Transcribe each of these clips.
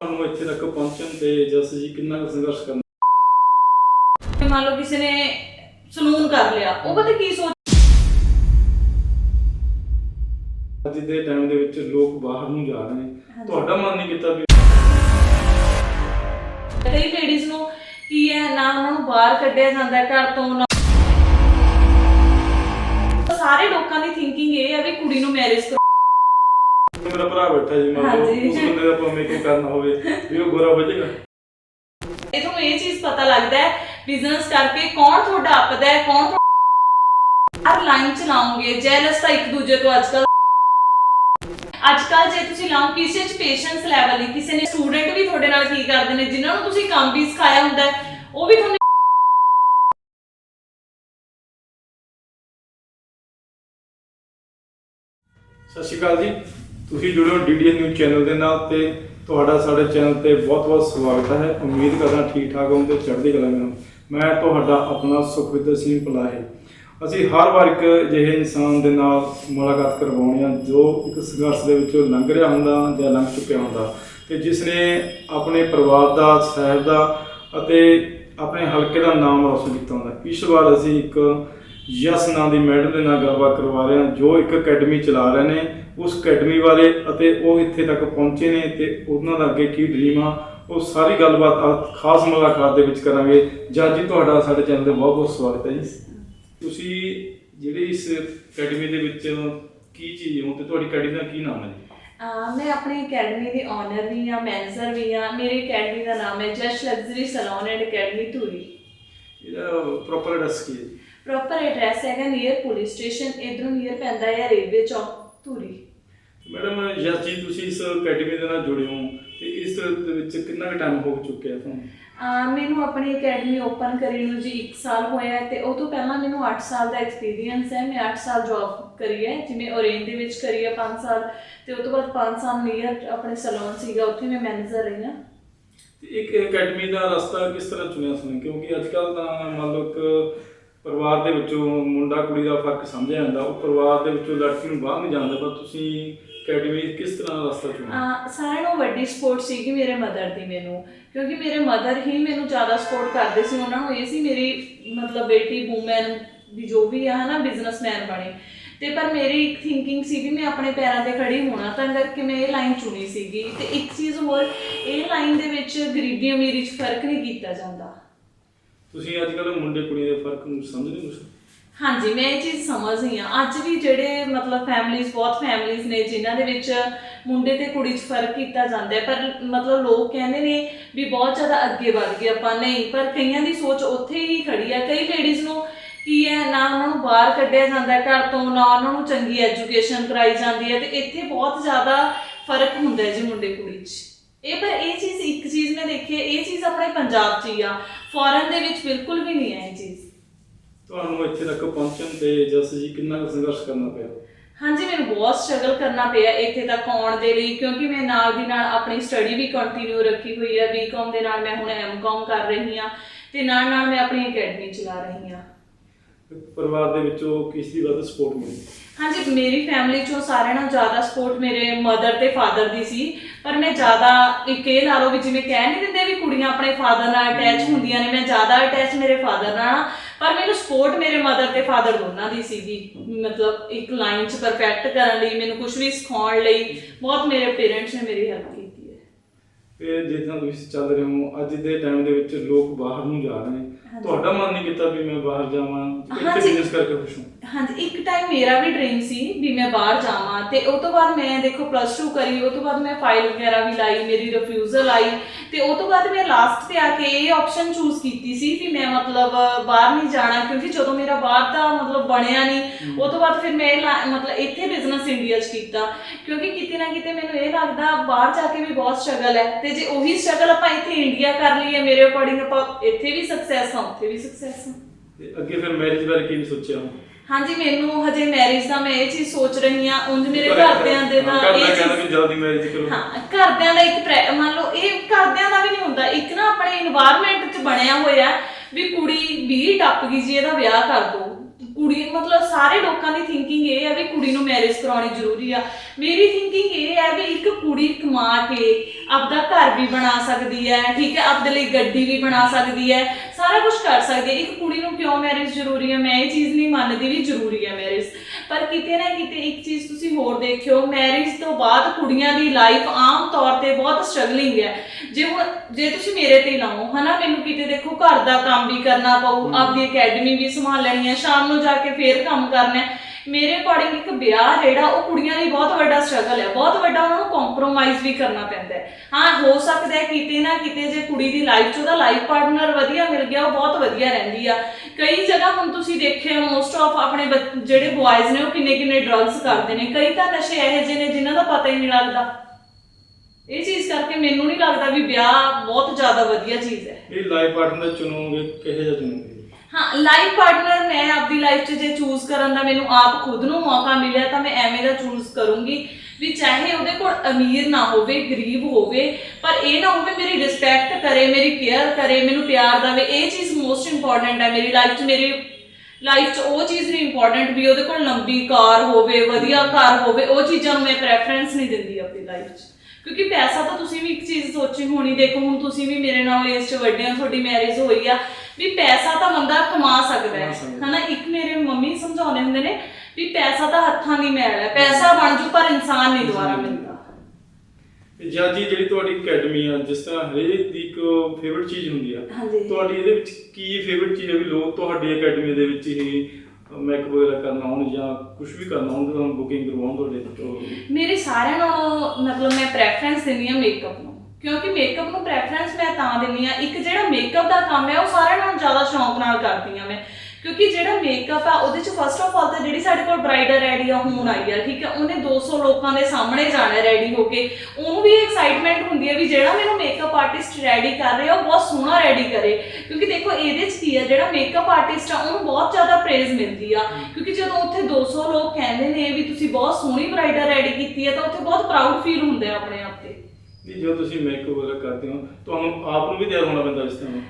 ਤੁਹਾਨੂੰ ਇੱਥੇ ਤੱਕ ਪਹੁੰਚਣ ਤੇ ਜਸ ਜੀ ਕਿੰਨਾ ਕੁ ਸੰਘਰਸ਼ ਕਰਨਾ? ਮੰਨ ਲਓ ਕਿਸੇ ਨੇ ਸਲੂਨ ਕਰ ਲਿਆ ਉਹ ਪਤਾ ਕੀ ਸੋਚ ਅੱਜ ਦੇ ਟਾਈਮ ਦੇ ਵਿੱਚ ਲੋਕ ਬਾਹਰ ਨੂੰ ਜਾ ਰਹੇ ਨੇ। ਤੁਹਾਡਾ ਮਨ ਨਹੀਂ ਕੀਤਾ ਵੀ ਕਈ ਲੇਡੀਜ਼ ਨੂੰ ਕੀ ਹੈ ਨਾ ਉਹਨਾਂ ਨੂੰ ਬਾਹਰ ਕੱਢਿਆ ਜਾਂਦਾ ਹੈ ਘਰ ਤੋਂ ਨਾ ਸਾਰੇ ਲੋਕਾਂ ਦੀ ਥਿੰਕਿੰਗ ਇਹ ਹੈ ਵੀ ਕੁੜੀ ਨੂੰ ਮੈਰਿਜ ਕਰੋ ਮੇਰਾ ਭਰਾ ਬੈਠਾ ਜੀ ਮੰਨ ਲਓ ਹਾਂਜੀ। ਉਸ ਬੰਦੇ ਦਾ ਆਪਾਂ ਮੇਕਿੰਗ ਕਰਨਾ ਹੋਵੇ ਵੀ ਉਹ ਗੋਰਾ ਹੋ ਜਾਏਗਾ। ਇਹ ਤੁਹਾਨੂੰ ਇਹ ਚੀਜ਼ ਪਤਾ ਲੱਗਦਾ ਹੈ ਬਿਜ਼ਨਸ ਕਰਕੇ ਕੌਣ ਤੁਹਾਡਾ ਆਪਦਾ ਹੈ ਕੌਣ ਹਰ ਲਾਈਨ ਚਲਾਉਂਗੇ ਜੈਲਸ ਤਾਂ ਇੱਕ ਦੂਜੇ ਤੋਂ ਅੱਜਕੱਲ ਅੱਜਕੱਲ ਜੇ ਤੁਸੀਂ ਲਾਓ ਕਿਸੇ ਚ ਪੇਸ਼ੈਂਸ ਲੈਵਲ ਨਹੀਂ ਕਿਸੇ ਨੇ ਸਟੂਡੈਂਟ ਵੀ ਤੁਹਾਡੇ ਨਾਲ ਕੀ ਕਰਦੇ ਨੇ ਜਿਨ੍ਹਾਂ ਨੂੰ ਤੁਸੀਂ ਕੰਮ ਵੀ ਸਿਖਾਇਆ ਹੁੰਦਾ ਹੈ, ਉਹ ਵੀ ਤੁਹਾਨੂੰ ਸਤਿ ਸ਼੍ਰੀ ਅਕਾਲ ਜੀ। ਤੁਸੀਂ ਜੁੜੇ ਹੋ ਡੀਡੀਐਨ ਨਿਊਜ਼ ਚੈਨਲ ਦੇ ਨਾਲ ਤੇ ਤੁਹਾਡਾ ਸਾਡੇ ਚੈਨਲ ਤੇ ਬਹੁਤ-ਬਹੁਤ ਸਵਾਗਤ ਹੈ। ਉਮੀਦ ਕਰਦਾ ਠੀਕ ਠਾਕ ਹੋਵੋਗੇ ਤੇ ਚੜ੍ਹਦੀ ਕਲਾ ਵਿੱਚ ਮੈਂ ਤੁਹਾਡਾ ਆਪਣਾ ਸੁਖਵਿੰਦਰ ਸਿੰਘ ਪਲਾਹੇ ਅਸੀਂ ਹਰ ਵਾਰ ਇੱਕ ਅਜਿਹੇ ਇਨਸਾਨ ਦੇ ਨਾਲ ਮੁਲਾਕਾਤ ਕਰਵਾਉਣੀ ਆ ਜੋ ਇੱਕ ਸੰਘਰਸ਼ ਦੇ ਵਿੱਚੋਂ ਲੰਘ ਰਿਹਾ ਹੁੰਦਾ ਜਾਂ ਲੰਘ ਚੁੱਕਿਆ ਹੁੰਦਾ। ਤੇ ਜਿਸ ਨੇ ਆਪਣੇ ਪਰਿਵਾਰ ਦਾ, ਸ਼ਹਿਰ ਦਾ ਅਤੇ ਆਪਣੇ ਹਲਕੇ ਦਾ ਨਾਮ ਰੌਸ਼ਨ ਕੀਤਾ ਹੁੰਦਾ। ਇਸ ਵਾਰ ਅਸੀਂ ਇੱਕ ਯਸ ਨਾਂ ਦੀ ਮੈਡਮ ਦੇ ਨਾਲ ਗੱਲਬਾਤ ਕਰਵਾ ਰਹੇ ਹਾਂ ਜੋ ਇੱਕ ਅਕੈਡਮੀ ਚਲਾ ਰਹੇ ਨੇ ਉਸ ਅਕੈਡਮੀ ਬਾਰੇ ਅਤੇ ਉਹ ਇੱਥੇ ਤੱਕ ਪਹੁੰਚੇ ਨੇ ਤੇ ਉਹਨਾਂ ਦਾ ਅੱਗੇ ਕੀ ਡ੍ਰੀਮ ਆ ਉਹ ਸਾਰੀ ਗੱਲਬਾਤ ਆ ਖਾਸ ਮੁਲਾਕਾਤ ਦੇ ਵਿੱਚ ਕਰਾਂਗੇ। ਜੱਜ ਜੀ ਤੁਹਾਡਾ ਸਾਡੇ ਚੈਨਲ ਤੇ ਬਹੁਤ ਬਹੁਤ ਸਵਾਗਤ ਹੈ ਜੀ। ਤੁਸੀਂ ਜਿਹੜੇ ਇਸ ਅਕੈਡਮੀ ਦੇ ਵਿੱਚ ਕੀ ਚੀਜ਼ ਹੋ ਤੇ ਤੁਹਾਡੀ ਅਕੈਡਮੀ ਦਾ ਕੀ ਨਾਮ ਹੈ ਜੀ? ਅਹ ਮੈਂ ਆਪਣੀ ਅਕੈਡਮੀ ਦੀ ਓਨਰ ਵੀ ਹਾਂ ਮੈਨੇਜਰ ਵੀ ਹਾਂ। ਮੇਰੀ ਅਕੈਡਮੀ ਦਾ ਨਾਮ ਹੈ Jash luxury salon and academy Dhuri. ਇਹਦਾ ਪ੍ਰੋਪਰ ਐਡਰੈਸ ਕੀ ਹੈ ਜੀ? ਪ੍ਰੋਪਰ ਐਡਰੈਸ ਹੈਗਾ ਨੀਅਰ ਪੁਲਿਸ ਸਟੇਸ਼ਨ ਇਧਰੋਂ ਨੀਅਰ ਪੈਂਦਾ ਹੈ railway Chowk Dhuri. Madam yes ਜੀ ਤੁਸੀਂ ਇਸ ਅਕੈਡਮੀ ਦੇ ਨਾਲ ਜੁੜੇ ਹੋ ਤੇ ਇਸ ਦੇ ਵਿੱਚ ਕਿੰਨਾ ਕੁ ਟਾਈਮ ਹੋ ਚੁੱਕਿਆ ਤੁਹਾਨੂੰ? ਮੈਨੂੰ ਆਪਣੀ ਅਕੈਡਮੀ ਓਪਨ ਕਰੀ ਨੂੰ ਜੀ 1 ਸਾਲ ਹੋਇਆ ਤੇ ਉਹ ਤੋਂ ਪਹਿਲਾਂ ਮੈਨੂੰ 8 ਸਾਲ ਦਾ ਐਕਸਪੀਰੀਅੰਸ ਹੈ। ਮੈਂ 8 ਸਾਲ ਜੌਬ ਕਰੀ ਹੈ ਜਿਵੇਂ ਓਰੇਂਜ ਦੇ ਵਿੱਚ ਕਰੀ ਹੈ 5 ਸਾਲ ਤੇ ਉਸ ਤੋਂ ਬਾਅਦ 5 ਸਾਲ ਨੀਅਰ ਆਪਣੇ ਸੈਲੂਨ ਸੀਗਾ ਉੱਥੇ ਮੈਂ ਮੈਨੇਜਰ ਰਹੀ ਹਾਂ। ਤੇ ਇੱਕ ਅਕੈਡਮੀ ਦਾ ਰਸਤਾ ਕਿਸ ਤਰ੍ਹਾਂ ਚੁਣਿਆ ਸੀ ਕਿਉਂਕਿ ਅੱਜ ਕੱਲ ਤਾਂ ਮੰਨ ਲਓ ਪਰਿਵਾਰ ਦੇ ਵਿੱਚੋਂ ਮੁੰਡਾ ਕੁੜੀ ਦਾ ਫ਼ਰਕ ਸਮਝਿਆ ਜਾਂਦਾ ਉਹ ਪਰਿਵਾਰ ਦੇ ਵਿੱਚੋਂ ਲੜਕੀ ਨੂੰ ਬਾਹਰ ਨਹੀਂ ਜਾਂਦਾ ਪਰ ਤੁਸੀਂ ਅਕੈਡਮੀ ਕਿਸ ਤਰ੍ਹਾਂ ਦਾ ਰਸਤਾ ਚੁਣਿਆ? ਸਾਰਿਆਂ ਨਾਲੋਂ ਵੱਡੀ ਸਪੋਰਟ ਸੀਗੀ ਮੇਰੇ ਮਦਰ ਦੀ ਮੈਨੂੰ, ਕਿਉਂਕਿ ਮੇਰੇ ਮਦਰ ਹੀ ਮੈਨੂੰ ਜ਼ਿਆਦਾ ਸਪੋਰਟ ਕਰਦੇ ਸੀ। ਉਹਨਾਂ ਨੂੰ ਇਹ ਸੀ ਮੇਰੀ ਮਤਲਬ ਬੇਟੀ ਵੂਮਨ ਵੀ ਜੋ ਵੀ ਆ, ਹਨਾ ਬਿਜ਼ਨਸਮੈਨ ਬਣੇ। ਤੇ ਪਰ ਮੇਰੀ ਇੱਕ ਥਿੰਕਿੰਗ ਸੀ ਵੀ ਮੈਂ ਆਪਣੇ ਪੈਰਾਂ ਤੇ ਖੜੀ ਹੋਣਾ, ਤਾਂ ਕਰਕੇ ਮੈਂ ਇਹ ਲਾਈਨ ਚੁਣੀ ਸੀਗੀ। ਤੇ ਇੱਕ ਚੀਜ਼ ਹੋਰ, ਇਹ ਲਾਈਨ ਦੇ ਵਿੱਚ ਗਰੀਬੀ ਅਮੀਰੀ 'ਚ ਫ਼ਰਕ ਨਹੀਂ ਕੀਤਾ ਜਾਂਦਾ। ਤੁਸੀਂ ਅੱਜ ਕੱਲ੍ਹ ਮੁੰਡੇ ਕੁੜੀ ਦੇ ਫ਼ਰਕ ਨੂੰ ਸਮਝਦੇ ਹੋ ਹਾਂਜੀ, ਮੈਂ ਇਹ ਚੀਜ਼ ਸਮਝਦੀ ਹਾਂ। ਅੱਜ ਵੀ ਜਿਹੜੇ ਮਤਲਬ ਫੈਮਲੀਜ਼ ਬਹੁਤ ਫੈਮਲੀਜ਼ ਨੇ ਜਿਨ੍ਹਾਂ ਦੇ ਵਿੱਚ ਮੁੰਡੇ ਤੇ ਕੁੜੀ 'ਚ ਫ਼ਰਕ ਕੀਤਾ ਜਾਂਦਾ ਹੈ, ਪਰ ਮਤਲਬ ਲੋਕ ਕਹਿੰਦੇ ਨੇ ਵੀ ਬਹੁਤ ਜ਼ਿਆਦਾ ਅੱਗੇ ਵੱਧ ਗਏ ਆਪਾਂ, ਨਹੀਂ, ਪਰ ਕਈਆਂ ਦੀ ਸੋਚ ਉੱਥੇ ਹੀ ਖੜੀ ਹੈ ਕਈ ਲੇਡੀਜ਼ ਨੂੰ ਕੀ ਹੈ, ਨਾ ਉਹਨਾਂ ਨੂੰ ਬਾਹਰ ਕੱਢਿਆ ਜਾਂਦਾ ਹੈ ਘਰ ਤੋਂ, ਨਾ ਉਹਨਾਂ ਨੂੰ ਚੰਗੀ ਐਜੂਕੇਸ਼ਨ ਕਰਾਈ ਜਾਂਦੀ ਹੈ, ਤੇ ਇੱਥੇ ਬਹੁਤ ਜ਼ਿਆਦਾ ਫ਼ਰਕ ਹੁੰਦਾ ਹੈ ਜੀ ਮੁੰਡੇ ਕੁੜੀ 'ਚ। ਇਹ ਪਰ ਇਹ ਚੀਜ਼ ਇੱਕ ਚੀਜ਼ ਮੈਂ ਦੇਖੀ ਹੈ ਇਹ ਚੀਜ਼ ਆਪਣੇ ਪੰਜਾਬ 'ਚ ਹੀ ਆ। ਫੋਰਨ ਦੇ ਵਿੱਚ ਬਿਲਕੁਲ ਵੀ ਨਹੀਂ ਹੈ ਇਹ ਚੀਜ਼। ਤੁਹਾਨੂੰ ਇੱਥੇ ਤੱਕ ਪਹੁੰਚਣ ਤੇ ਜਸ ਜੀ ਕਿੰਨਾ ਕੁ ਸੰਘਰਸ਼ ਕਰਨਾ ਪਿਆ? ਹਾਂਜੀ ਮੈਨੂੰ ਬਹੁਤ ਸਟਰਗਲ ਕਰਨਾ ਪਿਆ ਇੱਥੇ ਤੱਕ ਆਉਣ ਦੇ ਲਈ ਕਿਉਂਕਿ ਮੈਂ ਨਾਲ ਦੀ ਨਾਲ ਆਪਣੀ ਸਟੱਡੀ ਵੀ ਕੰਟੀਨਿਊ ਰੱਖੀ ਹੋਈ ਹੈ ਬੀਕਾਮ ਦੇ ਨਾਲ ਮੈਂ ਹੁਣ ਐਮਕਾਮ ਕਰ ਰਹੀ ਹਾਂ ਤੇ ਨਾਲ ਨਾਲ ਮੈਂ ਆਪਣੀ ਅਕੈਡਮੀ ਚਲਾ ਰਹੀ ਹਾਂ ਪਰਿਵਾਰ ਦੇ ਵਿੱਚੋਂ ਕਿਸ ਦੀ ਵੱਧ ਸਪੋਰਟ ਮਿਲੀ? ਹਾਂਜੀ ਮੇਰੀ ਫੈਮਿਲੀ ਚੋਂ ਸਾਰਿਆਂ ਨਾਲੋਂ ਜ਼ਿਆਦਾ ਸਪੋਰਟ ਮੇਰੇ ਮਦਰ ਤੇ ਫਾਦਰ ਦੀ ਸੀ। ਪਰ ਮੈਂ ਜ਼ਿਆਦਾ ਇੱਕ ਇਹ ਲਾ ਲਓ ਵੀ ਜਿਵੇਂ ਕਹਿ ਨਹੀਂ ਦਿੰਦੇ ਵੀ ਕੁੜੀਆਂ ਆਪਣੇ ਫਾਦਰ ਨਾਲ ਅਟੈਚ ਹੁੰਦੀਆਂ ਨੇ ਮੈਂ ਜ਼ਿਆਦਾ ਅਟੈਚ ਮੇਰੇ ਫਾਦਰ ਨਾਲ। ਪਰ ਮੈਨੂੰ ਸਪੋਰਟ ਮੇਰੇ ਮਦਰ ਤੇ ਫਾਦਰ ਦੋਨਾਂ ਦੀ ਸੀਗੀ ਮਤਲਬ ਇੱਕ ਲਾਈਨ 'ਚ ਪਰਫੈਕਟ ਕਰਨ ਲਈ ਮੈਨੂੰ ਕੁਝ ਵੀ ਸਿਖਾਉਣ ਲਈ ਬਹੁਤ ਮੇਰੇ ਪੇਰੈਂਟਸ ਨੇ ਮੇਰੀ ਹੈਲਪ ਕੀਤੀ ਹੈ ਤੇ ਜਿੱਦਾਂ ਤੁਸੀਂ ਚੱਲ ਰਹੇ ਹੋ ਅੱਜ ਦੇ ਟਾਈਮ ਦੇ ਵਿੱਚ ਲੋਕ ਬਾਹਰ ਨੂੰ ਜਾ ਰਹੇ ਨੇ। ਤੁਹਾਡਾ ਮਨ ਨਹੀਂ ਕੀਤਾ ਵੀ ਮੈਂ ਬਾਹਰ ਜਾਵਾਂ ਇੱਥੇ ਹਾਂਜੀ। ਬਿਜ਼ਨਸ ਕਰਕੇ ਖੁਸ਼ ਹਾਂ? ਹਾਂਜੀ ਇੱਕ ਟਾਈਮ ਮੇਰਾ ਵੀ ਡ੍ਰੀਮ ਸੀ ਵੀ ਮੈਂ ਬਾਹਰ ਜਾਵਾਂ ਤੇ ਉਹ ਤੋਂ ਬਾਅਦ ਮੈਂ ਦੇਖੋ ਪਲੱਸ 2 ਕਰੀ ਉਹ ਤੋਂ ਬਾਅਦ ਮੈਂ ਫਾਈਲ ਵਗੈਰਾ ਵੀ ਲਾਈ ਮੇਰੀ ਰਿਫਿਊਜ਼ਲ ਆਈ ਤੇ ਉਹ ਤੋਂ ਬਾਅਦ ਮੈਂ ਲਾਸਟ ਤੇ ਆ ਕੇ ਇਹ ਆਪਸ਼ਨ ਚੂਜ਼ ਕੀਤੀ ਸੀ ਵੀ ਮੈਂ ਮਤਲਬ ਬਾਹਰ ਨਹੀਂ ਜਾਣਾ ਕਿਉਂਕਿ ਜਦੋਂ ਮੇਰਾ ਬਾਹਰ ਦਾ ਮਤਲਬ ਬਣਿਆ ਨਹੀਂ ਉਹ ਤੋਂ ਬਾਅਦ ਫਿਰ ਮੈਂ ਇਹ ਲਾ- ਮਤਲਬ ਇੱਥੇ ਬਿਜ਼ਨਸ ਇੰਡੀਆ 'ਚ ਕੀਤਾ ਕਿਉਂਕਿ ਕਿਤੇ ਨਾ ਕਿਤੇ ਮੈਨੂੰ ਇਹ ਲੱਗਦਾ ਬਾਹਰ ਜਾ ਕੇ ਵੀ ਬਹੁਤ ਸਟਰਗਲ ਹੈ ਤੇ ਜੇ ਉਹੀ ਸਟਰਗਲ ਆਪਾਂ ਇੱਥੇ ਇੰਡੀਆ ਕਰ ਲਈਏ ਮੇਰੇ ਅਕੋਰਡਿੰਗ ਆਪਾਂ ਇੱਥੇ ਵੀ ਸਕਸੈਸ ਆ ਉੱਥੇ ਵੀ ਸਕਸੈਸ ਆ ਤੇ ਅੱਗੇ ਫਿਰ ਮੈਰਿਜ ਬਾਰੇ ਕੀ ਸੋਚਿਆ ਹਾਂਜੀ ਮੈਨੂੰ ਹਜੇ ਮੈਰਿਜ ਦਾ ਮੈਂ ਇਹ ਚੀਜ਼ ਸੋਚ ਰਹੀ ਆ ਉਂਝ ਮੇਰੇ ਘਰਦਿਆਂ ਦੇ ਤਾਂ ਇਹ ਇਹ ਕਹਿੰਦਾ ਵੀ ਜਲਦੀ ਮੈਰਿਜ ਕਰੋ। ਹਾਂ ਘਰਦਿਆਂ ਦਾ ਇੱਕ ਮੰਨ ਲਓ ਇਹ ਘਰਦਿਆਂ ਦਾ ਵੀ ਨਹੀਂ ਹੁੰਦਾ ਇੱਕ ਨਾ ਆਪਣੇ এনवायरमेंट 'ਚ ਬਣਿਆ ਹੋਇਆ ਵੀ ਕੁੜੀ ਵੀ ਟੱਪ ਗਈ ਜੀ ਇਹਦਾ ਵਿਆਹ ਕਰ ਦੋ। ਕੁੜੀ ਮਤਲਬ ਸਾਰੇ ਲੋਕਾਂ ਦੀ ਥਿੰਕਿੰਗ ਇਹ ਆ ਵੀ ਕੁੜੀ ਨੂੰ ਮੈਰਿਜ ਕਰਾਉਣੀ ਜ਼ਰੂਰੀ ਆ। ਮੇਰੀ ਥਿੰਕਿੰਗ ਇਹ ਆ ਵੀ ਇੱਕ ਕੁੜੀ ਕਮਾ ਕੇ ਆਪਦਾ ਘਰ ਵੀ ਬਣਾ ਸਕਦੀ ਹੈ ਠੀਕ ਹੈ ਆਪਦੇ ਲਈ ਗੱਡੀ ਵੀ ਬਣਾ ਸਕਦੀ ਹੈ ਸਾਰਾ ਕੁਝ ਕਰ ਸਕਦੀ ਇੱਕ ਕੁੜੀ ਨੂੰ ਕਿਉਂ ਮੈਰਿਜ ਜ਼ਰੂਰੀ ਹੈ ਮੈਂ ਇਹ ਚੀਜ਼ ਨਹੀਂ ਮੰਨਦੀ ਵੀ ਜ਼ਰੂਰੀ ਹੈ ਮੈਰਿਜ ਪਰ ਕਿਤੇ ਨਾ ਕਿਤੇ ਇੱਕ ਚੀਜ਼ ਤੁਸੀਂ ਹੋਰ ਦੇਖਿਓ ਮੈਰਿਜ ਤੋਂ ਬਾਅਦ ਕੁੜੀਆਂ ਦੀ ਲਾਈਫ ਆਮ ਤੌਰ ਤੇ ਬਹੁਤ ਸਟਰਗਲਿੰਗ ਹੈ ਜੇ ਹੁਣ ਜੇ ਤੁਸੀਂ ਮੇਰੇ ਤੇ ਲਾਓ ਹਨਾ ਮੈਨੂੰ ਕਿਤੇ ਦੇਖੋ ਘਰ ਦਾ ਕੰਮ ਵੀ ਕਰਨਾ ਪਊ ਆਪਦੀ ਅਕੈਡਮੀ ਵੀ ਸੰਭਾਲ ਲੈਣੀ ਹੈ ਸ਼ਾਮ ਨੂੰ ਜਾ ਕੇ ਫੇਰ ਕੰਮ ਕਰਨਾ ਹੈ। ਮੇਰੇ ਅਕੋਰਡਿੰਗ ਇੱਕ ਵਿਆਹ ਜਿਹੜਾ, ਉਹ ਕੁੜੀਆਂ ਲਈ ਬਹੁਤ ਵੱਡਾ ਸਟਰਗਲ ਹੈ। ਬਹੁਤ ਵੱਡਾ ਉਹਨਾਂ ਨੂੰ ਕੰਪਰੋਮਾਈਜ਼ ਵੀ ਕਰਨਾ ਪੈਂਦਾ ਹੈ। ਹਾਂ, ਹੋ ਸਕਦਾ ਹੈ ਕਿਤੇ ਨਾ ਕਿਤੇ ਜੇ ਕੁੜੀ ਦੀ ਲਾਈਫ 'ਚ ਉਹਦਾ ਲਾਈਫ ਪਾਰਟਨਰ ਵਧੀਆ ਮਿਲ ਗਿਆ, ਉਹ ਬਹੁਤ ਵਧੀਆ ਰਹਿੰਦੀ ਆ। ਕਈ ਜਗ੍ਹਾ ਹੁਣ ਤੁਸੀਂ ਦੇਖਿਆ ਮੋਸਟ ਆਫ ਆਪਣੇ ਜਿਹੜੇ ਬॉयਜ਼ ਨੇ, ਉਹ ਕਿੰਨੇ ਕਿੰਨੇ ਡਰੱਗਸ ਕਰਦੇ ਨੇ। ਕਈ ਤਾਂ ਨਸ਼ੇ ਇਹੋ ਜਿਹੇ ਨੇ ਜਿਨ੍ਹਾਂ ਦਾ ਪਤਾ ਹੀ ਨਹੀਂ ਲੱਗਦਾ। ਇਹ ਚੀਜ਼ ਕਰਕੇ ਮੈਨੂੰ ਨਹੀਂ ਲੱਗਦਾ ਵੀ ਵਿਆਹ ਬਹੁਤ ਜ਼ਿਆਦਾ ਵਧੀਆ ਚੀਜ਼ ਹੈ। ਇਹ ਲਾਈਫ ਪਾਰਟਨਰ ਚੁਣੋਗੇ, ਕਿਹੋ ਜਿਹਾ ਚੁਣੋਗੇ? ਹਾਂ ਲਾਈਫ ਪਾਰਟਨਰ ਮੈਂ ਆਪਦੀ ਲਾਈਫ 'ਚ ਜੇ ਚੂਜ਼ ਕਰਨ ਦਾ ਮੈਨੂੰ ਆਪ ਖੁਦ ਨੂੰ ਮੌਕਾ ਮਿਲਿਆ ਤਾਂ ਮੈਂ ਐਵੇਂ ਦਾ ਚੂਜ਼ ਕਰੂੰਗੀ ਵੀ ਚਾਹੇ ਉਹਦੇ ਕੋਲ ਅਮੀਰ ਨਾ ਹੋਵੇ, ਗਰੀਬ ਹੋਵੇ, ਪਰ ਇਹ ਨਾ ਹੋਵੇ ਮੇਰੀ ਰਿਸਪੈਕਟ ਕਰੇ, ਮੇਰੀ ਕੇਅਰ ਕਰੇ, ਮੈਨੂੰ ਪਿਆਰ ਦੇਵੇ। ਇਹ ਚੀਜ਼ ਮੋਸਟ ਇੰਪੋਰਟੈਂਟ ਹੈ ਮੇਰੀ ਲਾਈਫ 'ਚ, ਮੇਰੀ ਲਾਈਫ 'ਚ ਉਹ ਚੀਜ਼ ਨਹੀਂ ਇੰਪੋਰਟੈਂਟ ਵੀ ਉਹਦੇ ਕੋਲ ਲੰਬੀ ਕਾਰ ਹੋਵੇ, ਵਧੀਆ ਕਾਰ ਹੋਵੇ, ਉਹ ਚੀਜ਼ਾਂ ਨੂੰ ਮੈਂ ਪ੍ਰੈਫਰੈਂਸ ਨਹੀਂ ਦਿੰਦੀ ਆਪਣੀ ਲਾਈਫ 'ਚ। ਕਿਉਂਕਿ ਪੈਸਾ ਤਾਂ ਤੁਸੀਂ ਵੀ ਇੱਕ ਚੀਜ਼ ਸੋਚੀ ਹੋਣੀ, ਦੇਖੋ ਹੁਣ ਤੁਸੀਂ ਵੀ ਮੇਰੇ ਨਾਲ ਇਸ 'ਚ ਵੱਡੇ ਹੋ, ਤੁਹਾਡੀ ਮੈਰਿਜ ਹੋਈ ਆ ਵੀ ਪੈਸਾ ਤਾਂ ਬੰਦਾ ਕਮਾ ਸਕਦਾ ਹੈ। ਹਨਾ? ਇੱਕ ਮੇਰੇ ਮੰਮੀ ਸਮਝਾਉਂਦੇ ਹੁੰਦੇ ਨੇ ਵੀ ਪੈਸਾ ਤਾਂ ਹੱਥਾਂ ਦੀ ਮੈਲ ਹੈ। ਪੈਸਾ ਬਣ ਜੂ ਪਰ ਇਨਸਾਨ ਨਹੀਂ ਦੁਬਾਰਾ ਮਿਲਦਾ। ਜੱਜ ਜੀ ਜਿਹੜੀ ਤੁਹਾਡੀ ਅਕੈਡਮੀ ਆ ਜਿਸ ਤਰ੍ਹਾਂ ਹਰੇਕ ਦੀ ਇੱਕ ਫੇਵਰਿਟ ਚੀਜ਼ ਹੁੰਦੀ ਆ ਤੁਹਾਡੀ ਇਹਦੇ ਵਿੱਚ ਕੀ ਫੇਵਰਿਟ ਚੀਜ਼ ਹੈ ਵੀ ਲੋਕ ਤੁਹਾਡੀ ਅਕੈਡਮੀ ਦੇ ਵਿੱਚ ਹੀ ਮੇਕਅਪ ਵਗੈਰਾ ਕਰਨਾ ਹੋਣ ਜਾਂ ਕੁਝ ਵੀ ਕਰਨਾ ਹੋਣ ਤਾਂ ਬੁਕਿੰਗ ਕਰਵਾਉਣ ਤੋਂ? ਮੇਰੇ ਸਾਰਿਆਂ ਨਾਲੋਂ ਮਤਲਬ ਮੈਂ ਪ੍ਰੈਫਰੈਂਸ ਦਿੰਦੀ ਆ ਮੇਕਅਪ ਨੂੰ। ਕਿਉਂਕਿ ਮੇਕਅਪ ਨੂੰ ਪ੍ਰੈਫਰੈਂਸ ਮੈਂ ਤਾਂ ਦਿੰਦੀ ਆ ਇੱਕ ਜਿਹੜਾ ਮੇਕਅਪ ਦਾ ਕੰਮ ਹੈ, ਉਹ ਸਾਰਿਆਂ ਨਾਲੋਂ ਜ਼ਿਆਦਾ ਸ਼ੌਂਕ ਨਾਲ ਕਰਦੀ ਆ ਮੈਂ। ਕਿਉਂਕਿ ਜਿਹੜਾ ਮੇਕਅਪ ਆ, ਉਹਦੇ ਚ ਫਸਟ ਆਫ ਆਲ ਤਾਂ ਜਿਹੜੀ ਸਾਡੇ ਕੋਲ ਬ੍ਰਾਈਡਲ ਰੈਡੀ ਆ, ਹੋਣ ਆਈ ਆ, ਠੀਕ ਆ ਉਹਨੇ 200 ਲੋਕਾਂ ਦੇ ਸਾਹਮਣੇ ਜਾਣਾ ਰੈਡੀ ਹੋ ਕੇ। ਉਹਨੂੰ ਵੀ ਐਕਸਾਈਟਮੈਂਟ ਹੁੰਦੀ ਹੈ ਵੀ ਜਿਹੜਾ ਮੈਨੂੰ ਮੇਕਅਪ ਆਰਟਿਸਟ ਰੈਡੀ ਕਰ ਰਿਹਾ, ਉਹ ਬਹੁਤ ਸੋਹਣਾ ਰੈਡੀ ਕਰੇ। ਕਿਉਂਕਿ ਦੇਖੋ, ਇਹਦੇ ਚ ਕੀ ਆ ਜਿਹੜਾ ਮੇਕਅਪ ਆਰਟਿਸਟ ਆ, ਉਹਨੂੰ ਬਹੁਤ ਜ਼ਿਆਦਾ ਪ੍ਰੇਜ਼ ਮਿਲਦੀ ਆ। ਕਿਉਂਕਿ ਜਦੋਂ ਉੱਥੇ 200 ਲੋਕ ਕਹਿੰਦੇ ਨੇ ਵੀ ਤੁਸੀਂ ਬਹੁਤ ਸੋਹਣੀ ਬ੍ਰਾਈਡਲ ਰੈਡੀ ਕੀਤੀ ਹੈ, ਤਾਂ ਉੱਥੇ ਬਹੁਤ ਪ੍ਰਾਊਡ ਫੀਲ ਹੁੰਦਾ ਹੈ ਆਪਣੇ ਆਪ ਤੇ। ਨਹੀਂ ਜਦੋਂ ਤੁਸੀਂ ਮੇਕਅਪ ਵਗੈਰਾ ਕਰਦੇ ਹੋ, ਤੁਹਾਨੂੰ ਆਪ ਨੂੰ ਵੀ ਤਿਆਰ ਹੋਣਾ ਪੈਂਦਾ ਇਸ ਤਰ੍ਹਾਂ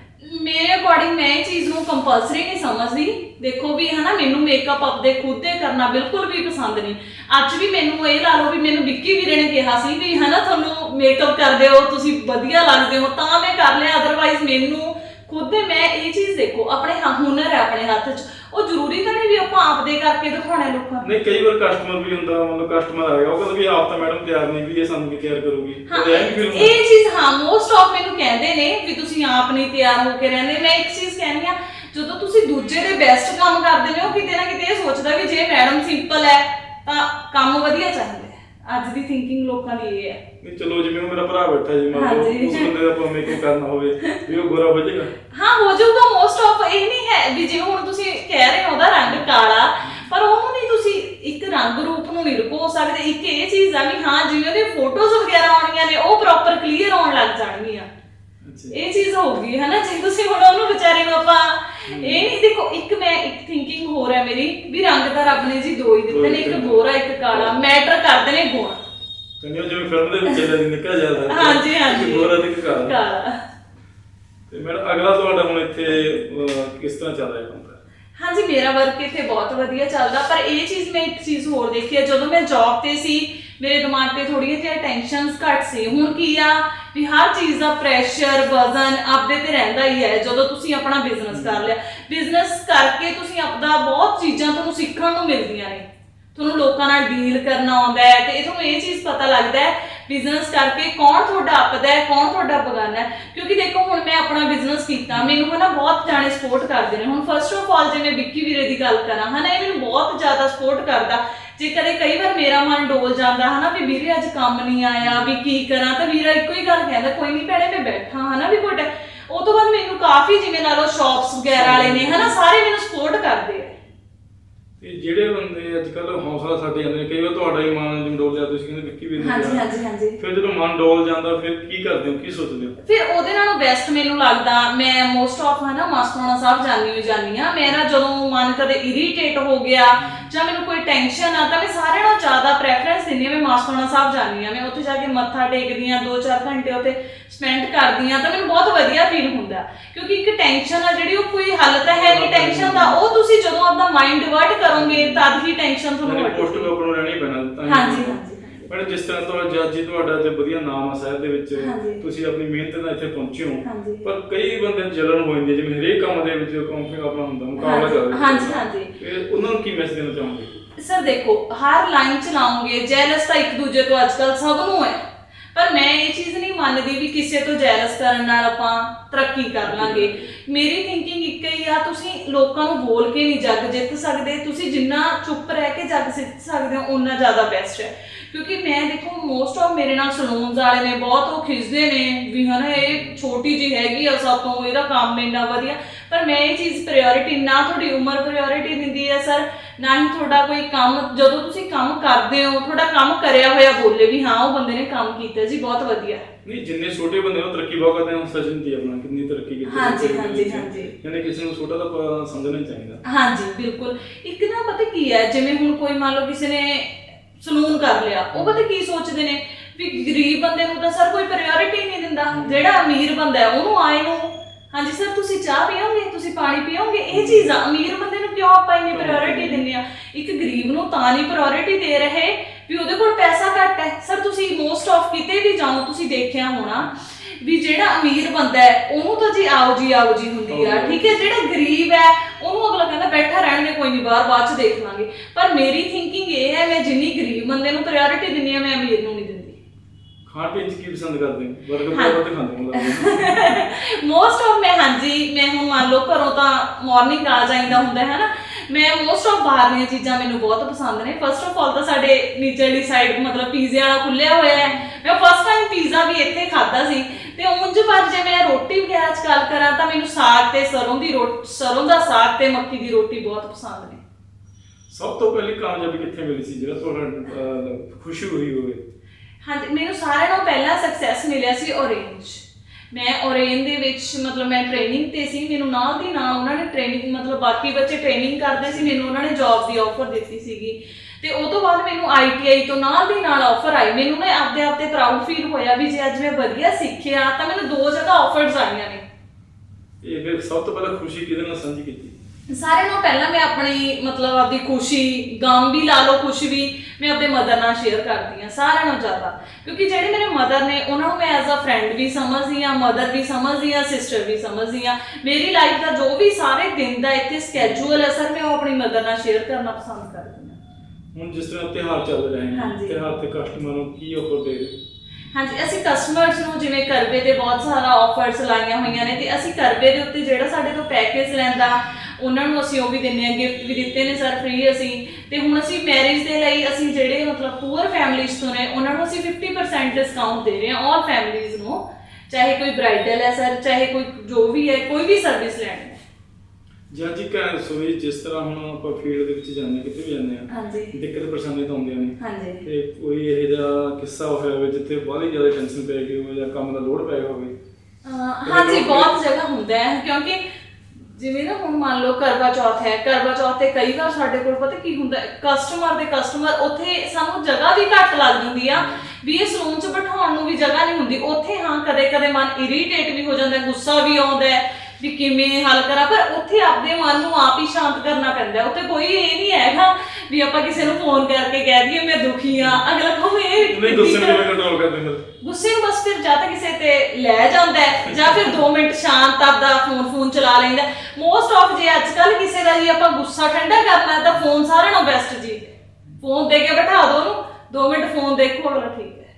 ਮੇਰੇ ਅਕੋਰਡਿੰਗ ਮੈਂ ਇਹ ਚੀਜ਼ ਨੂੰ ਕੰਪਲਸਰੀ ਨਹੀਂ ਸਮਝਦੀ। ਦੇਖੋ ਵੀ ਹਨਾ, ਮੈਨੂੰ ਮੇਕਅਪ ਆਪਦੇ ਖੁਦ ਤੇ ਕਰਨਾ ਬਿਲਕੁਲ ਵੀ ਪਸੰਦ ਨਹੀਂ। ਅੱਜ ਵੀ ਮੈਨੂੰ ਇਹ ਲਾ ਲਓ ਵੀ ਮੈਨੂੰ ਵਿੱਕੀ ਵੀਰੇ ਨੇ ਕਿਹਾ ਸੀ ਵੀ ਹਨਾ, ਤੁਹਾਨੂੰ ਮੇਕਅਪ ਕਰਦੇ ਹੋ, ਤੁਸੀਂ ਵਧੀਆ ਲੱਗਦੇ ਹੋ, ਤਾਂ ਮੈਂ ਕਰ ਲਿਆ ਅਦਰਵਾਈਜ਼ ਮੈਨੂੰ ਖੁਦ ਦੇ ਮੈਂ ਇਹ ਚੀਜ਼ ਦੇਖੋ, ਆਪਣੇ ਹੁਨਰ ਹੈ ਆਪਣੇ ਹੱਥ 'ਚ। ਉਹ ਜ਼ਰੂਰੀ ਤਾਂ ਨਹੀਂ ਵੀ ਆਪਾਂ ਆਪਦੇ ਕਰਕੇ ਦਿਖਾਉਣਾ ਹੈ ਲੋਕਾਂ ਨੂੰ। ਨਹੀਂ ਕਈ ਵਾਰ ਕਸਟਮਰ ਵੀ ਹੁੰਦਾ ਮਤਲਬ ਕਸਟਮਰ ਆ ਗਿਆ ਉਹ ਕਹਿੰਦਾ ਵੀ ਆਪ ਤਾਂ ਮੈਡਮ ਤਿਆਰ ਨਹੀਂ ਵੀ ਇਹ ਸਾਨੂੰ ਕੀ ਤਿਆਰ ਕਰੂਗੀ। ਹਾਂ ਤੇ ਐਂ ਫਿਰ ਇਹ ਚੀਜ਼ ਹਾਂ ਮੋਸਟ ਆਫ ਮੈਨੂੰ ਕਹਿੰਦੇ ਨੇ ਵੀ ਤੁਸੀਂ ਆਪ ਨਹੀਂ ਤਿਆਰ ਹੋ ਕੇ ਰਹਿੰਦੇ। ਮੈਂ ਇੱਕ ਚੀਜ਼ ਕਹਿੰਦੀ ਆ ਜਦੋਂ ਤੁਸੀਂ ਦੂਜੇ ਦੇ ਬੈਸਟ ਕੰਮ ਕਰਦੇ ਨੇ ਉਹ ਕਿਤੇ ਨਾ ਕਿਤੇ ਇਹ ਸੋਚਦਾ ਵੀ ਜੇ ਮੈਡਮ ਸਿੰਪਲ ਹੈ ਤਾਂ ਕੰਮ ਵਧੀਆ ਚਾਹੀਦਾ। ਅੱਜ ਦੀ ਥਿੰਕਿੰਗ ਲੋਕਾਂ ਦੀ ਇਹ ਹੈ। ਨਹੀਂ ਚਲੋ ਜਿਵੇਂ ਉਹ ਮੇਰਾ ਭਰਾ ਬੈਠਾ ਜੀ ਮੰਨ ਲਓ ਹਾਂਜੀ। ਉਸ ਬੰਦੇ ਦਾ ਆਪਾਂ ਮੇਕਅਪ ਕਰਨਾ ਹੋਵੇ ਵੀ ਉਹ ਗੋਰਾ ਹੋ ਜਾਏਗਾ। ਹਾਂ ਹੋ ਜਾਊਗਾ ਮੋਸਟ ਆਫ ਇਹ ਨਹੀਂ ਹੈ ਵੀ ਜਿਵੇਂ ਹੁਣ ਤੁਸੀਂ ਕਹਿ ਰਹੇ ਹੋ ਉਹਦਾ ਰੰਗ ਕਾਲਾ ਪਰ ਉਹਨੂੰ ਨਹੀਂ ਤੁਸੀਂ ਇੱਕ ਰੰਗ ਰੂਪ ਨੂੰ ਨਹੀਂ ਲੁਕੋ ਸਕਦੇ। ਇੱਕ ਇਹ ਚੀਜ਼ ਆ ਵੀ ਹਾਂ ਜਿਵੇਂ ਉਹਦੇ ਫੋਟੋਜ਼ ਵਗੈਰਾ ਆਉਣੀਆਂ ਨੇ ਉਹ ਪ੍ਰੋਪਰ ਕਲੀਅਰ ਆਉਣ ਲੱਗ ਜਾਣਗੀਆਂ। ਅੱਛਾ। ਇਹ ਚੀਜ਼ ਹੋਊਗੀ ਹੈ ਨਾ ਜੇ ਤੁਸੀਂ ਹੁਣ ਉਹਨੂੰ ਵਿਚਾਰੇ ਨੂੰ ਆਪਾਂ ਇਹ ਨਹੀਂ ਦੇਖੋ ਇੱਕ ਮੈਂ ਇੱਕ ਥਿੰਕਿੰਗ ਹੋਰ ਹੈ ਮੇਰੀ ਵੀ ਰੰਗ ਤਾਂ ਰੱਬ ਨੇ ਜੀ ਦੋ ਹੀ ਦਿੱਤੇ ਨੇ ਇੱਕ ਗੋਰਾ ਇੱਕ ਕਾਲਾ। ਮੈਟਰ ਕਰਦੇ ਨੇ ਗੁਣ। ਕਹਿੰਦੇ ਉਹ ਜਿਵੇਂ ਫਿਲਮ ਦੇ ਵਿੱਚ ਦੀ ਨਿਕਲ ਜਾਂਦਾ ਹਾਂਜੀ, ਹਾਂਜੀ। ਗੋਰਾ ਤੇ ਇੱਕ ਕਾਲਾ। ਕਾਲਾ। ਤੇ ਮੈਡਮ ਅਗਲਾ ਤੁਹਾਡਾ ਹੁਣ ਇੱਥੇ ਕਿਸ ਤਰ੍ਹਾਂ ਚੱਲ ਰਿਹਾ ਕੰਮ ਹਾਂਜੀ ਮੇਰਾ ਵਰਕ ਇੱਥੇ ਬਹੁਤ ਵਧੀਆ ਚੱਲਦਾ ਪਰ ਇਹ ਚੀਜ਼ ਮੈਂ ਇੱਕ ਚੀਜ਼ ਹੋਰ ਦੇਖੀ ਹੈ ਜਦੋਂ ਮੈਂ ਜੌਬ ਤੇ ਸੀ ਮੇਰੇ ਦਿਮਾਗ ਤੇ ਥੋੜੀਆਂ ਜਿਹੀਆਂ ਟੈਨਸ਼ਨਸ ਘੱਟ ਸੀ। ਹੁਣ ਕੀ ਆ ਵੀ ਹਰ ਚੀਜ਼ ਦਾ ਪ੍ਰੈਸ਼ਰ ਵਜ਼ਨ ਆਪਦੇ ਤੇ ਰਹਿੰਦਾ ਹੀ ਹੈ, ਜਦੋਂ ਤੁਸੀਂ ਆਪਣਾ ਬਿਜ਼ਨਸ ਕਰ ਲਿਆ। ਬਿਜ਼ਨਸ ਕਰਕੇ ਤੁਸੀਂ ਆਪਦਾ ਬਹੁਤ ਚੀਜ਼ਾਂ ਤੁਹਾਨੂੰ ਸਿੱਖਣ ਨੂੰ ਮਿਲਦੀਆਂ ਨੇ। ਤੁਹਾਨੂੰ ਲੋਕਾਂ ਨਾਲ ਡੀਲ ਕਰਨਾ ਆਉਂਦਾ ਹੈ ਤੇ ਇਹ ਤੁਹਾਨੂੰ ਇਹ ਚੀਜ਼ ਪਤਾ ਲੱਗਦਾ ਹੈ ਬਿਜ਼ਨਸ ਕਰਕੇ ਕੌਣ ਤੁਹਾਡਾ ਆਪਦਾ ਹੈ, ਕੌਣ ਤੁਹਾਡਾ ਬਗਾਨਾ ਹੈ। ਕਿਉਂਕਿ ਦੇਖੋ, ਹੁਣ ਮੈਂ ਆਪਣਾ ਬਿਜ਼ਨਸ ਕੀਤਾ, ਮੈਨੂੰ ਹਨਾ ਬਹੁਤ ਜਾਣੇ ਸਪੋਰਟ ਕਰਦੇ ਨੇ। ਹੁਣ ਫਸਟ ਆਫ ਆਲ ਜੇ ਮੈਂ ਵਿੱਕੀ ਵੀਰੇ ਦੀ ਗੱਲ ਕਰਾਂ, ਹਨਾ ਇਹ ਮੈਨੂੰ ਬਹੁਤ ਜ਼ਿਆਦਾ ਸਪੋਰਟ ਕਰਦਾ। ਜੇ ਕਦੇ ਕਈ ਵਾਰ ਮੇਰਾ ਮਨ ਡੋਲ ਜਾਂਦਾ ਹਨਾ ਵੀ ਵੀਰੇ ਅੱਜ ਕੰਮ ਨਹੀਂ ਆਇਆ, ਵੀ ਕੀ ਕਰਾਂ, ਤਾਂ ਵੀਰਾ ਇੱਕੋ ਹੀ ਗੱਲ ਕਹਿੰਦਾ, ਕੋਈ ਨਹੀਂ ਭੈਣੇ, ਮੈਂ ਬੈਠਾ ਹਨਾ ਵੀ ਕੋਈ ਉਹ ਤੋਂ ਬਾਅਦ ਮੈਨੂੰ ਕਾਫੀ ਜਿਵੇਂ ਲਾ ਲਓ ਸ਼ਾਪਸ ਵਗੈਰਾ ਵਾਲੇ ਨੇ ਹਨਾ, ਸਾਰੇ ਮੈਨੂੰ ਸਪੋਰਟ ਕਰਦੇ ਆ। ਤੇ ਜਿਹੜੇ ਬੰਦੇ ਅੱਜ ਕੱਲ ਹੌਸਲਾ ਛੱਡ ਜਾਂਦੇ ਨੇ ਕਈ ਵਾਰ ਤੁਹਾਡਾ ਹੀ ਮਨ ਜਿਵੇਂ ਡੋਲ ਜਾਂਦਾ ਤੁਸੀਂ ਕਹਿੰਦੇ ਵਿੱਕੀ ਵੀ ਹਾਂਜੀ ਹਾਂਜੀ ਹਾਂਜੀ। ਫਿਰ ਜਦੋਂ ਮਨ ਡੋਲ ਜਾਂਦਾ ਫਿਰ ਕੀ ਕਰਦੇ ਹੋ ਕੀ ਸੋਚਦੇ ਹੋ? ਫਿਰ ਉਹਦੇ ਨਾਲੋਂ ਬੈਸਟ ਮੈਨੂੰ ਲੱਗਦਾ ਮੈਂ ਮੋਸਟ ਆਫ ਹੈ ਨਾ ਮਾਸਟਰੋਣਾ ਸਾਹਿਬ ਜਾਣੀ ਹੋਈ ਜਾਨੀ ਆ ਮੇਰਾ ਜਦੋਂ ਮਨ ਕਦੇ ਇਰੀਟੇਟ ਹੋ ਗਿਆ ਜਾਂ ਮੈਨੂੰ ਕੋਈ ਟੈਨਸ਼ਨ ਆ ਤਾਂ ਮੈਂ ਸਾਰਿਆਂ ਨਾਲੋਂ ਜ਼ਿਆਦਾ ਪ੍ਰੈਫਰੈਂਸ ਦਿੰਦੀ ਆ ਮੈਂ ਮਾਸਟਰੋਣਾ ਸਾਹਿਬ ਜਾਨੀ ਆ ਮੈਂ ਉੱਥੇ ਜਾ ਕੇ ਮੱਥਾ ਟੇਕਦੀ ਆ 2-4 ਘੰਟੇ ਉੱਥੇ ਸਪੈਂਡ ਕਰਦੀ ਆ ਤਾਂ ਮੈਨੂੰ ਬਹੁਤ ਵਧੀਆ ਫੀਲ ਹੁੰਦਾ। ਕਿਉਂਕਿ ਇੱਕ ਟੈਨਸ਼ਨ ਆ ਜਿਹੜੀ ਉਹ ਕੋਈ ਹੱਲ ਤਾਂ ਹੈ ਨਹੀਂ ਟੈਨਸ਼ਨ ਦਾ ਉਹ ਤੁਸੀਂ ਜਦੋਂ ਆਪਦਾ ਮਾਈਂਡ ਡਿਵਰਟ ਕਰੋਗੇ ਤਦ ਹੀ ਟੈਨਸ਼ਨ ਤੁਹਾਨੂੰ ਮੇਰੇ ਪੋਸਟ ਹਟੇਗੀ ਪੇਪਰ ਨੂੰ ਰਹਿਣਾ ਪੈਣਾ ਤਾਂ ਹੀ ਹਾਂਜੀ ਹਾਂਜੀ। ਮੈਡਮ ਜਿਸ ਤਰ੍ਹਾਂ ਤੁਹਾਡਾ ਜੱਜ ਜੀ ਤੁਹਾਡਾ ਤੇ ਵਧੀਆ ਨਾਮ ਆ ਸ਼ਹਿਰ ਦੇ ਵਿੱਚ ਹਾਂਜੀ। ਤੁਸੀਂ ਆਪਣੀ ਮਿਹਨਤ ਨਾਲ ਇੱਥੇ ਪਹੁੰਚੇ ਹੋ। ਹਾਂਜੀ। ਪਰ ਕਈ ਬੰਦੇ ਜਲਨ ਹੋ ਜਾਂਦੀ ਹੈ ਜਿਵੇਂ ਹਰੇਕ ਕੰਮ ਦੇ ਵਿੱਚ ਕੰਪਨੀ ਆਪਣਾ ਹੁੰਦਾ ਮੁਕਾਬਲਾ ਚੱਲਦਾ ਹਾਂਜੀ ਹਾਂਜੀ। ਫਿਰ ਉਹਨਾਂ ਨੂੰ ਕੀ ਮੈਸੇਜ ਦੇਣਾ ਚਾਹੋਗੇ? ਸਰ ਦੇਖੋ ਹਰ ਲਾਈਨ ਚਲਾਉਂਗੇ ਜੈਲਸ ਤਾਂ ਇੱਕ ਦੂਜੇ ਤੋਂ ਅੱਜਕੱਲ ਸਭ ਨੂੰ ਹੈ। ਪਰ ਮੈਂ ਇਹ ਚੀਜ਼ ਨਹੀਂ ਮੰਨਦੀ ਵੀ ਕਿਸੇ ਤੋਂ ਜੈਲਸ ਕਰਨ ਨਾਲ ਆਪਾਂ ਤਰੱਕੀ ਕਰ ਲਾਂਗੇ। ਮੇਰੀ ਥਿੰਕਿੰਗ ਇੱਕ ਹੀ ਆ, ਤੁਸੀਂ ਲੋਕਾਂ ਨੂੰ ਬੋਲ ਕੇ ਨਹੀਂ ਜੱਗ ਜਿੱਤ ਸਕਦੇ, ਤੁਸੀਂ ਜਿੰਨਾ ਚੁੱਪ ਰਹਿ ਕੇ ਜੱਗ ਜਿੱਤ ਸਕਦੇ ਹੋ ਉਨਾ ਜ਼ਿਆਦਾ ਬੈਸਟ ਹੈ। ਕਿਉਂਕਿ ਮੈਂ ਦੇਖੋ ਮੋਸਟ ਆਫ ਮੇਰੇ ਨਾਲ ਸਲੂਨਸ ਵਾਲੇ ਨੇ, ਬਹੁਤ ਉਹ ਖਿੱਚਦੇ ਨੇ ਵੀ ਹਨਾ, ਇਹ ਛੋਟੀ ਜੀ ਹੈਗੀ ਆ ਸਭ ਤੋਂ, ਇਹਦਾ ਕੰਮ ਇੰਨਾ ਵਧੀਆ। ਪਰ ਮੈਂ ਇਹ ਚੀਜ਼ ਪ੍ਰਾਇੋਰਟੀ ਨਾ ਤੁਹਾਡੀ ਉਮਰ ਪ੍ਰਾਇੋਰਟੀ ਦਿੰਦੀ ਹੈ ਸਰ ਨਾ ਹੀ ਤੁਹਾਡਾ ਕੋਈ ਕੰਮ ਜਦੋਂ ਤੁਸੀਂ ਕੰਮ ਕਰਦੇ ਹੋ ਤੁਹਾਡਾ ਕੰਮ ਕਰਿਆ ਹੋਇਆ ਬੋਲੇ ਵੀ ਹਾਂ ਉਹ ਬੰਦੇ ਨੇ ਕੰਮ ਕੀਤਾ ਜੀ ਬਹੁਤ ਵਧੀਆ। ਨਹੀਂ ਜਿੰਨੇ ਛੋਟੇ ਬੰਦੇ ਉਹ ਤਰੱਕੀ ਬਹੁਤ ਕਰਦੇ ਹਨ ਸਚਿਨ ਦੀ ਆਪਣਾ ਕਿੰਨੀ ਤਰੱਕੀ ਕੀਤੀ ਹਾਂਜੀ, ਹੈ। ਹਾਂਜੀ, ਹਾਂਜੀ। ਯਾਨੀ ਕਿਸੇ ਨੂੰ ਛੋਟਾ ਤਾਂ ਪ- ਸਮਝਣਾ ਹੀ ਚਾਹੀਦਾ। ਹਾਂਜੀ ਬਿਲਕੁਲ। ਇੱਕ ਨਾ ਪਤਾ ਕੀ ਹੈ ਜਿਵੇਂ ਹੁਣ ਕੋਈ ਮੰਨ ਲਓ ਕਿਸੇ ਨੇ ਸਲੂਨ ਕਰ ਲਿਆ ਉਹ ਪਤਾ ਕੀ ਸੋਚਦੇ ਨੇ? ਵੀ ਗਰੀਬ ਬੰਦੇ ਨੂੰ ਤਾਂ ਸਰ ਕੋਈ ਪ੍ਰਾਇੋਰਟੀ ਨਹੀਂ ਦਿੰਦਾ। ਜਿਹੜਾ ਅਮੀਰ ਬੰਦਾ ਹੈ ਉਹਨੂੰ ਆਏ ਨੂੰ ਹਾਂਜੀ ਸਰ ਤੁਸੀਂ ਚਾਹ ਪੀਓਗੇ? ਤੁਸੀਂ ਪਾਣੀ ਪੀਓਗੇ? ਇਹ ਚੀਜ਼ ਆ ਅਮੀਰ ਨੂੰ ਕਿਉਂ ਆਪਾਂ ਇੰਨੀ ਪ੍ਰਾਇੋਰਟੀ ਦਿੰਦੇ ਆ ਇੱਕ ਗਰੀਬ ਨੂੰ ਤਾਂ ਨਹੀਂ ਪ੍ਰਾਇੋਰਟੀ ਦੇ ਰਹੇ ਵੀ ਉਹਦੇ ਕੋਲ ਪੈਸਾ ਘੱਟ ਹੈ। ਸਰ ਤੁਸੀਂ ਮੋਸਟ ਆਫ ਕਿਤੇ ਵੀ ਜਾਓ ਤੁਸੀਂ ਦੇਖਿਆ ਹੋਣਾ ਵੀ ਜਿਹੜਾ ਅਮੀਰ ਬੰਦਾ ਹੈ ਉਹਨੂੰ ਤਾਂ ਜੀ ਆਓ ਜੀ ਆਓ ਜੀ ਹੁੰਦੀ ਆ। ਠੀਕ ਹੈ ਜਿਹੜਾ ਗਰੀਬ ਹੈ ਉਹਨੂੰ ਅਗਲਾ ਕਹਿੰਦਾ ਬੈਠਾ ਰਹਿਣ ਦੇ ਕੋਈ ਨਹੀਂ ਬਾਹਰ ਬਾਅਦ ਚ ਦੇਖ ਲਾਂਗੇ। ਪਰ ਮੇਰੀ ਥਿੰਕਿੰਗ ਇਹ ਹੈ ਮੈਂ ਜਿੰਨੀ ਗਰੀਬ ਬੰਦੇ ਨੂੰ ਪ੍ਰਾਇੋਰਟੀ ਦਿੰਦੀ ਆ ਮੈਂ ਅਮੀਰ ਨੂੰ ਖਾਣ ਪੀਣ ਚ ਕੀ ਪਸੰਦ ਕਰਦੇ? ਹੋ। ਬਰਗਰ ਹਾਂ। ਬਹੁਤ ਖਾਂਦੇ ਹੋ ਲੱਗਦਾ ਮੋਸਟ ਆਫ ਮੈਂ ਹਾਂਜੀ ਮੈਂ ਹੁਣ ਮੰਨ ਲਓ ਘਰੋਂ ਤਾਂ ਮਾਰਨਿੰਗ ਆ ਜਾਂਦਾ ਹੁੰਦਾ ਹੈ ਨਾ ਮੈਂ ਮੋਸਟ ਆਫ ਬਾਹਰ ਦੀਆਂ ਚੀਜ਼ਾਂ ਮੈਨੂੰ ਬਹੁਤ ਪਸੰਦ ਨੇ। ਫਸਟ ਆਫ ਆਲ ਤਾਂ ਸਾਡੇ ਨੀਚੇਲੀ ਸਾਈਡ ਮਤਲਬ ਪੀਜ਼ੇ ਵਾਲਾ ਖੁੱਲਿਆ ਹੋਇਆ ਹੈ। ਮੈਂ ਫਸਟ ਟਾਈਮ ਪੀਜ਼ਾ ਵੀ ਇੱਥੇ ਖਾਦਾ ਸੀ। ਤੇ ਉਂਝ ਪਰ ਜੇ ਮੈਂ ਰੋਟੀ ਵਗੈਰਾ ਚ ਗੱਲ ਕਰਾਂ ਤਾਂ ਮੈਨੂੰ ਸਾਗ ਤੇ ਸਰੋਂ ਦੀ ਰੋਟੀ ਸਰੋਂ ਦਾ ਸਾਗ ਤੇ ਮੱਕੀ ਦੀ ਰੋਟੀ ਬਹੁਤ ਪਸੰਦ ਨੇ। ਸਭ ਤੋਂ ਪਹਿਲੀ ਕਾਮਯਾਬੀ ਕਿੱਥੇ ਮਿਲੀ ਸੀ? ਜਿਹੜਾ ਤੁਹਾਡਾ ਅਹ, ਖੁਸ਼ੀ ਹੋਈ ਹੋਵੇ। ਹਾਂਜੀ, ਮੈਨੂੰ ਸਾਰਿਆਂ ਨਾਲੋਂ ਪਹਿਲਾਂ ਸਕਸੈਸ ਮਿਲਿਆ ਸੀ ਔਰੇਂਜ ਮੈਂ ਔਰੇਂਜ ਦੇ ਵਿੱਚ ਮਤਲਬ ਮੈਂ ਟ੍ਰੇਨਿੰਗ ਤੇ ਸੀ, ਮੈਨੂੰ ਨਾਲ ਦੀ ਨਾਲ ਉਹਨਾਂ ਨੇ ਟ੍ਰੇਨਿੰਗ ਮਤਲਬ ਬਾਕੀ ਬੱਚੇ ਟ੍ਰੇਨਿੰਗ ਕਰਦੇ ਸੀ, ਮੈਨੂੰ ਉਹਨਾਂ ਨੇ ਜੌਬ ਦੀ ਆਫਰ ਦਿੱਤੀ ਸੀਗੀ। ਤੇ ਉਹ ਤੋਂ ਬਾਅਦ ਮੈਨੂੰ ਆਈਟੀਆਈ ਤੋਂ ਨਾਲ ਦੀ ਨਾਲ ਆਫਰ ਆਈ। ਮੈਨੂੰ ਨਾ ਆਪਦੇ ਆਪ ਤੇ ਪ੍ਰਾਊਡ ਫੀਲ ਹੋਇਆ ਵੀ ਜੇ ਅੱਜ ਮੈਂ ਵਧੀਆ ਸਿੱਖਿਆ, ਤਾਂ ਮੈਨੂੰ ਦੋ ਜਗ੍ਹਾ ਆਫਰਸ ਆਈਆਂ ਨੇ। ਇਹ ਫਿਰ ਸਭ ਤੋਂ ਪਹਿਲਾਂ ਖੁਸ਼ੀ ਕਿਹਦੇ ਨਾਲ ਸਾਂਝੀ ਕੀਤੀ? ਸਾਰਿਆਂ ਨਾਲੋਂ ਪਹਿਲਾਂ ਮੈਂ ਆਪਣੀ ਮਤਲਬ ਆਪਦੀ ਖੁਸ਼ੀ ਗਮ ਵੀ ਲਾ ਲਓ ਕੁਛ ਵੀ ਮੈਂ ਆਪਣੇ ਮਦਰ ਨਾਲ ਸ਼ੇਅਰ ਕਰਦੀ ਹਾਂ ਸਾਰਿਆਂ ਨਾਲੋਂ ਜ਼ਿਆਦਾ ਕਿਉਂਕਿ ਜਿਹੜੇ ਮੇਰੇ ਮਦਰ ਨੇ ਉਹਨਾਂ ਨੂੰ ਮੈਂ ਐਜ਼ ਅ ਫਰੈਂਡ ਵੀ ਸਮਝਦੀ ਹਾਂ ਮਦਰ ਵੀ ਸਮਝਦੀ ਹਾਂ ਸਿਸਟਰ ਵੀ ਸਮਝਦੀ ਹਾਂ ਮੇਰੀ ਲਾਈਫ ਦਾ ਜੋ ਵੀ ਸਾਰੇ ਦਿਨ ਦਾ ਇੱਥੇ ਸਕੇਜੂਅਲ ਹੈ ਸਰ ਮੈਂ ਉਹ ਆਪਣੀ ਮਦਰ ਨਾਲ ਸ਼ੇਅਰ ਕਰਨਾ ਪਸੰਦ ਕਰਦੀ ਹਾਂ ਹੁਣ ਜਿਸ ਤਰ੍ਹਾਂ ਤਿਉਹਾਰ ਚੱਲ ਰਹੇ ਹਨ ਹਾਂਜੀ। ਤਿਉਹਾਰ ਤੇ ਕਸਟਮਰ ਨੂੰ ਕੀ ਆਫਰ ਦੇ ਰਹੇ? ਹਾਂਜੀ ਅਸੀਂ ਕਸਟਮਰਸ ਨੂੰ ਜਿਵੇਂ ਕਰਵੇ ਤੇ ਬਹੁਤ ਸਾਰਾ ਆਫਰਸ ਲਾਈਆਂ ਹੋਈਆਂ ਨੇ ਤੇ ਅਸੀਂ ਕਰਵੇ ਦੇ ਉੱਤੇ ਜਿਹੜਾ ਸਾਡੇ ਤੋਂ ਪੈਕੇਜ ਲੈਂਦਾ ਉਹਨਾਂ ਨੂੰ ਅਸੀਂ ਉਹ ਵੀ ਦਿੰਨੇ ਆ ਗਿਫਟ ਵੀ ਦਿੱਤੇ ਨੇ ਸਰ ਫ੍ਰੀ ਅਸੀਂ। ਤੇ ਹੁਣ ਅਸੀਂ ਮੈਰਿਜ ਦੇ ਲਈ ਅਸੀਂ ਜਿਹੜੇ ਮਤਲਬ ਪੂਅਰ ਫੈਮਿਲੀਜ਼ ਤੋਂ ਨੇ ਉਹਨਾਂ ਨੂੰ ਅਸੀਂ 50% ਡਿਸਕਾਊਂਟ ਦੇ ਰਹੇ ਹਾਂ ਆਲ ਫੈਮਿਲੀਜ਼ ਨੂੰ। ਚਾਹੇ ਕੋਈ ਬ੍ਰਾਈਡਲ ਹੈ ਸਰ ਚਾਹੇ ਕੋਈ ਜੋ ਵੀ ਹੈ ਕੋਈ ਵੀ ਸਰਵਿਸ ਲੈਣੀ ਹੈ। ਜਾਂ ਜੀ ਦੱਸੋ ਵੀ ਜਿਸ ਤਰ੍ਹਾਂ ਹੁਣ ਆਪਾਂ ਫੀਲਡ ਦੇ ਵਿੱਚ ਜਾਂਦੇ ਕਿਤੇ ਵੀ ਜਾਂਦੇ ਆ ਹਾਂਜੀ। ਦਿੱਕਤ ਪਰੇਸ਼ਾਨੀ ਤਾਂ ਆਉਂਦੀਆਂ ਨੇ ਹਾਂਜੀ। ਤੇ ਕੋਈ ਇਹ ਜਿਹਾ ਕਿੱਸਾ ਹੋਇਆ ਹੋਵੇ ਜਿੱਥੇ ਬਹੁਤ ਹੀ ਜ਼ਿਆਦਾ ਟੈਨਸ਼ਨ ਪੈ ਗਈ ਹੋਵੇ ਜਾਂ ਕੰਮ ਦਾ ਲੋਡ ਪੈ ਗਿਆ ਹੋਵੇ। ਅਹ ਹਾਂਜੀ ਬਹੁਤ ਜਗ੍ਹਾ ਹੁੰਦਾ ਹੈ ਕਿਉਂਕਿ ਜਿਵੇਂ ਨਾ ਹੁਣ ਮੰਨ ਲਓ ਕਰਵਾ ਚੌਥ ਹੈ, ਕਰਵਾ ਚੌਥ ਤੇ ਕਈ ਵਾਰ ਸਾਡੇ ਕੋਲ ਪਤਾ ਕੀ ਹੁੰਦਾ ਕਸਟਮਰ ਦੇ ਕਸਟਮਰ ਉੱਥੇ ਸਾਨੂੰ ਜਗ੍ਹਾ ਵੀ ਘੱਟ ਲੱਗ ਜਾਂਦੀ ਆ, ਵੀ ਇਹ ਸਲੂਨ 'ਚ ਬਿਠਾਉਣ ਨੂੰ ਵੀ ਜਗ੍ਹਾ ਨਹੀਂ ਹੁੰਦੀ, ਉੱਥੇ ਹਾਂ ਕਦੇ ਕਦੇ ਮਨ ਇਰੀਟੇਟ ਵੀ ਹੋ ਜਾਂਦਾ, ਗੁੱਸਾ ਵੀ ਆਉਂਦਾ ਵੀ ਕਿਵੇਂ ਹੱਲ ਕਰਾਂ, ਪਰ ਉੱਥੇ ਆਪਦੇ ਮਨ ਨੂੰ ਆਪ ਹੀ ਸ਼ਾਂਤ ਕਰਨਾ ਪੈਂਦਾ ਉੱਥੇ ਕੋਈ ਇਹ ਨਹੀਂ ਹੈਗਾ ਵੀ ਆਪਾਂ ਕਿਸੇ ਨੂੰ ਫੋਨ ਕਰਕੇ ਕਹਿ ਦਈਏ ਮੈਂ ਦੁਖੀ ਆ ਅਗਲਾ ਕਹੇ ਇਹ ਨਹੀਂ ਗੁੱਸੇ ਨੂੰ ਕਿਵੇਂ ਕੰਟਰੋਲ ਕਰਦੇ ਫਿਰ? ਗੁੱਸੇ ਨੂੰ ਬਸ ਫਿਰ ਜਾਂ ਤਾਂ ਕਿਸੇ ਤੇ ਲੈ ਜਾਂਦਾ ਹੈ ਜਾਂ ਫਿਰ 2 ਮਿੰਟ ਸ਼ਾਂਤ ਆਪਦਾ ਫੋਨ ਫੋਨ ਚਲਾ ਲੈਂਦਾ ਮੋਸਟ ਆਫ ਜੇ ਅੱਜ ਕੱਲ ਕਿਸੇ ਦਾ ਜੀ ਆਪਾਂ ਗੁੱਸਾ ਠੰਡਾ ਕਰਨਾ ਤਾਂ ਫੋਨ ਸਾਰਿਆਂ ਨਾਲੋਂ ਬੈਸਟ ਜੀ। ਫੋਨ ਦੇ ਕੇ ਬਿਠਾ ਦਿਓ ਉਹਨੂੰ 2 ਮਿੰਟ ਫੋਨ ਦੇਖੋ ਅਗਲਾ ਠੀਕ ਹੈ।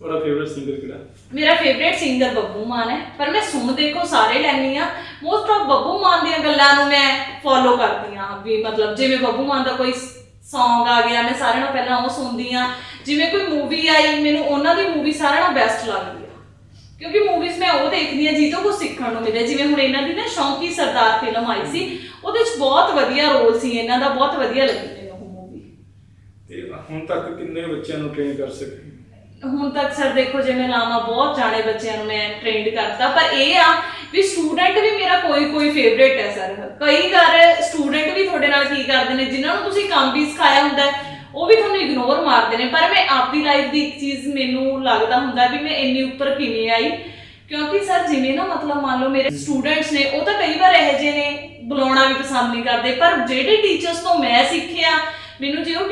ਤੁਹਾਡਾ ਫੇਵਰਿਟ ਸਿੰਗਰ ਕਿਹੜਾ? ਮੇਰਾ ਫੇਵਰੇਟ ਸਿੰਗਰ ਬੱਬੂ ਮਾਨ ਹੈ ਪਰ ਮੈਂ ਸੁਣ ਦੇਖੋ ਸਾਰੇ ਲੈਣੀ ਆ ਮੋਸਟ ਆਫ ਬੱਬੂ ਮਾਨ ਦੀਆਂ ਗੱਲਾਂ ਨੂੰ ਮੈਂ ਫੋਲੋ ਕਰਦੀ ਆ ਵੀ ਮਤਲਬ ਜਿਵੇਂ ਬੱਬੂ ਮਾਨ ਦਾ ਕੋਈ Song ਆ ਗਿਆ ਮੈਂ ਸਾਰਿਆਂ ਨਾਲੋਂ ਪਹਿਲਾਂ ਉਹ ਸੁਣਦੀ ਆ ਜਿਵੇਂ ਕੋਈ ਮੂਵੀ ਆਈ ਮੈਨੂੰ ਉਹਨਾਂ ਦੀ ਮੂਵੀ ਸਾਰਿਆਂ ਨਾਲੋਂ ਬੈਸਟ ਲੱਗਦੀ ਆ। ਕਿਉਂਕਿ ਮੂਵੀਜ਼ ਮੈਂ ਉਹ ਦੇਖਦੀ ਆ ਜਿਹ ਤੋਂ ਕੁਝ ਸਿੱਖਣ ਨੂੰ ਮਿਲਿਆ। ਜਿਵੇਂ ਹੁਣ ਇਹਨਾਂ ਦੀ ਨਾ ਸ਼ੌਂਕੀ ਸਰਦਾਰ ਫਿਲਮ ਆਈ ਸੀ ਉਹਦੇ 'ਚ ਬਹੁਤ ਵਧੀਆ ਰੋਲ ਸੀ ਇਹਨਾਂ ਦਾ ਬਹੁਤ ਵਧੀਆ ਲੱਗੀ ਮੈਨੂੰ ਉਹ ਮੂਵੀ ਤੇ ਹੁਣ ਤੱਕ ਕਿੰਨੇ ਬੱਚਿਆਂ ਨੂੰ ਟ੍ਰੇਨ ਕਰ ਸਕੇ? ਹੁਣ ਤੱਕ ਸਰ ਦੇਖੋ ਜਿਵੇਂ ਲਾਮਾ ਬਹੁਤ ਜਾਣੇ ਬੱਚਿਆਂ ਨੂੰ ਮੈਂ ਟ੍ਰੇਨਡ ਕਰਤਾ। ਪਰ ਇਹ ਆ ਵੀ ਸਟੂਡੈਂਟ ਵੀ ਕੋਈ ਕੋਈ ਫੇਵਰੇਟ ਹੈ ਸਰ ਕਈ ਵਾਰ ਸਟੂਡੈਂਟ ਵੀ ਤੁਹਾਡੇ ਨਾਲ ਕੀ ਕਰਦੇ ਨੇ ਜਿਨ੍ਹਾਂ ਨੂੰ ਤੁਸੀਂ ਕੰਮ ਵੀ ਸਿਖਾਇਆ ਹੁੰਦਾ ਹੈ, ਉਹ ਵੀ ਤੁਹਾਨੂੰ ਇਗਨੋਰ ਮਾਰਦੇ ਨੇ। ਪਰ ਮੈਂ ਆਪਦੀ ਲਾਈਫ ਦੀ ਇੱਕ ਚੀਜ਼ ਮੈਨੂੰ ਲੱਗਦਾ ਹੁੰਦਾ ਵੀ ਮੈਂ ਇੰਨੀ ਉੱਪਰ ਕਿਵੇਂ ਆਈ। ਕਿਉਂਕਿ ਸਰ ਜਿਵੇਂ ਨਾ ਮਤਲਬ ਮੰਨ ਲਓ ਮੇਰੇ ਸਟੂਡੈਂਟਸ ਨੇ ਉਹ ਤਾਂ ਕਈ ਵਾਰ ਇਹੋ ਜਿਹੇ ਨੇ ਬੁਲਾਉਣਾ ਵੀ ਪਸੰਦ ਨਹੀਂ ਕਰਦੇ। ਪਰ ਜਿਹੜੇ ਟੀਚਰਸ ਤੋਂ ਮੈਂ ਸਿੱਖਿਆ ਮੈਨੂੰ ਜੇ ਉਹ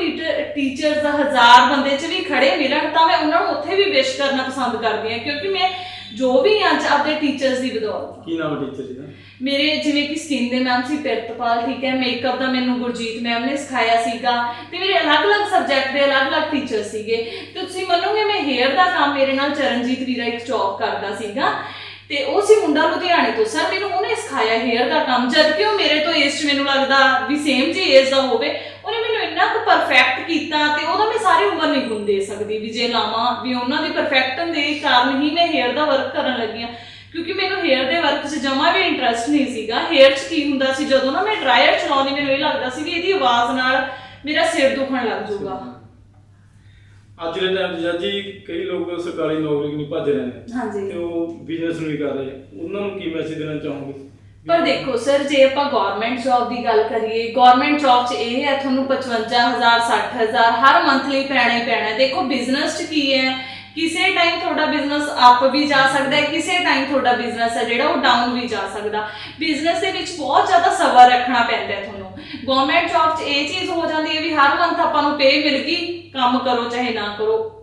ਟੀਚਰਸ ਹਜ਼ਾਰ ਬੰਦੇ 'ਚ ਵੀ ਖੜੇ ਮਿਲਣ ਤਾਂ ਮੈਂ ਉਹਨਾਂ ਨੂੰ ਉੱਥੇ ਵੀ ਵਿਸ਼ ਕਰਨਾ ਪਸੰਦ ਕਰਦੀ ਹਾਂ। ਕਿਉਂਕਿ ਮੈਂ ਜੋ ਵੀ ਅੱਜ ਆਪਣੇ ਟੀਚਰਸ ਦੀ ਬਦੌਲਤ। ਕੀ ਨਾਮ ਟੀਚਰ ਜੀ ਦਾ? ਮੇਰੇ ਜਿਵੇਂ ਕਿ ਸਕਿਨ ਦੇ ਮੈਮ ਸੀ ਪਿਰਤਪਾਲ ਠੀਕ ਹੈ? ਮੇਕਅਪ ਦਾ ਮੈਨੂੰ ਗੁਰਜੀਤ ਮੈਮ ਨੇ ਸਿਖਾਇਆ ਸੀਗਾ। ਤੇ ਮੇਰੇ ਅਲੱਗ-ਅਲੱਗ ਸਬਜੈਕਟ ਦੇ ਅਲੱਗ-ਅਲੱਗ ਟੀਚਰ ਸੀਗੇ। ਤੇ ਤੁਸੀਂ ਮੰਨੋਗੇ ਮੈਂ ਹੇਅਰ ਦਾ ਕੰਮ ਮੇਰੇ ਨਾਲ ਚਰਨਜੀਤ ਵੀਰਾ ਇੱਕ ਜੌਬ ਕਰਦਾ ਸੀਗਾ। ਤੇ ਉਹ ਸੀ ਮੁੰਡਾ ਲੁਧਿਆਣੇ ਤੋਂ। ਸਰ ਮੈਨੂੰ ਉਹਨੇ ਸਿਖਾਇਆ ਹੇਅਰ ਦਾ ਕੰਮ ਜਦ ਕਿ ਉਹ ਮੇਰੇ ਤੋਂ ਏਜ ਮੈਨੂੰ ਲੱਗਦਾ ਵੀ ਸੇਮ ਜੀ ਏਜ ਦਾ ਹੋਵੇ। ਇੰਨਾ ਕੁ ਪਰਫੈਕਟ ਕੀਤਾ ਤੇ ਉਹਦਾ ਮੈਂ ਸਾਰੀ ਉਮਰ ਨਹੀਂ ਗੁੰਨ ਦੇ ਸਕਦੀ ਵੀ ਜੇ ਲਾਵਾਂ ਵੀ ਉਹਨਾਂ ਦੀ ਪਰਫੈਕਟਨ ਦੇ ਕਾਰਨ ਹੀ ਮੈਂ ਹੇਅਰ ਦਾ ਵਰਕ ਕਰਨ ਲੱਗੀ ਹਾਂ। ਕਿਉਂਕਿ ਮੈਨੂੰ ਹੇਅਰ ਦੇ ਵਰਕ 'ਚ ਜਮਾ ਵੀ ਇੰਟਰਸਟ ਨਹੀਂ ਸੀਗਾ। ਹੇਅਰ 'ਚ ਕੀ ਹੁੰਦਾ ਸੀ ਜਦੋਂ ਨਾ ਮੈਂ ਡਰਾਇਰ ਚਲਾਉਂਦੀ ਮੈਨੂੰ ਇਹ ਲੱਗਦਾ ਸੀ ਵੀ ਇਹਦੀ ਆਵਾਜ਼ ਨਾਲ ਮੇਰਾ ਸਿਰ ਦੁਖਣ ਲੱਗ ਜਾਊਗਾ। ਅੱਜ ਦੇ ਟਾਈਮ 'ਚ ਜੀ ਕਈ ਲੋਕ ਸਰਕਾਰੀ ਨੌਕਰੀ ਨਹੀਂ ਭੱਜ ਰਹੇ ਨੇ। ਹਾਂਜੀ। ਤੇ ਉਹ ਬਿਜ਼ਨਸ ਨੂੰ ਵੀ ਕਰ ਰਹੇ। ਉਹਨਾਂ ਨੂੰ ਕੀ ਮੈਸੇਜ ਦੇਣਾ ਚਾਹੋਗੇ? ਪਰ ਦੇਖੋ, ਸਰ, ਜੇ ਆਪਾਂ ਗਵਰਨਮੈਂਟ ਜੌਬ ਦੀ ਗੱਲ ਕਰੀਏ ਗਵਰਨਮੈਂਟ ਜੌਬ 'ਚ ਇਹ ਹੈ, ਤੁਹਾਨੂੰ 55000 60000 ਹਰ ਮੰਥ ਲਈ ਪੈਣਾ ਹੀ ਪੈਣਾ ਦੇਖੋ ਬਿਜ਼ਨਸ 'ਚ ਕੀ ਹੈ? ਕਿਸੇ ਟਾਈਮ ਤੁਹਾਡਾ ਬਿਜ਼ਨਸ ਅਪ ਵੀ ਜਾ ਸਕਦਾ ਹੈ, ਕਿਸੇ ਟਾਈਮ ਤੁਹਾਡਾ ਬਿਜ਼ਨਸ ਹੈ ਜਿਹੜਾ ਉਹ ਡਾਊਨ ਵੀ ਜਾ ਸਕਦਾ। ਬਿਜ਼ਨਸ ਦੇ ਵਿੱਚ ਬਹੁਤ ਜ਼ਿਆਦਾ ਸਬਰ ਰੱਖਣਾ ਪੈਂਦਾ ਹੈ ਤੁਹਾਨੂੰ। ਗਵਰਨਮੈਂਟ ਜੌਬ 'ਚ ਇਹ ਚੀਜ਼ ਹੋ ਜਾਂਦੀ ਹੈ ਵੀ ਹਰ ਮੰਥ ਆਪਾਂ ਨੂੰ ਪੇ ਮਿਲ ਗਈ, ਕੰਮ ਕਰੋ, ਚਾਹੇ ਨਾ ਕਰੋ।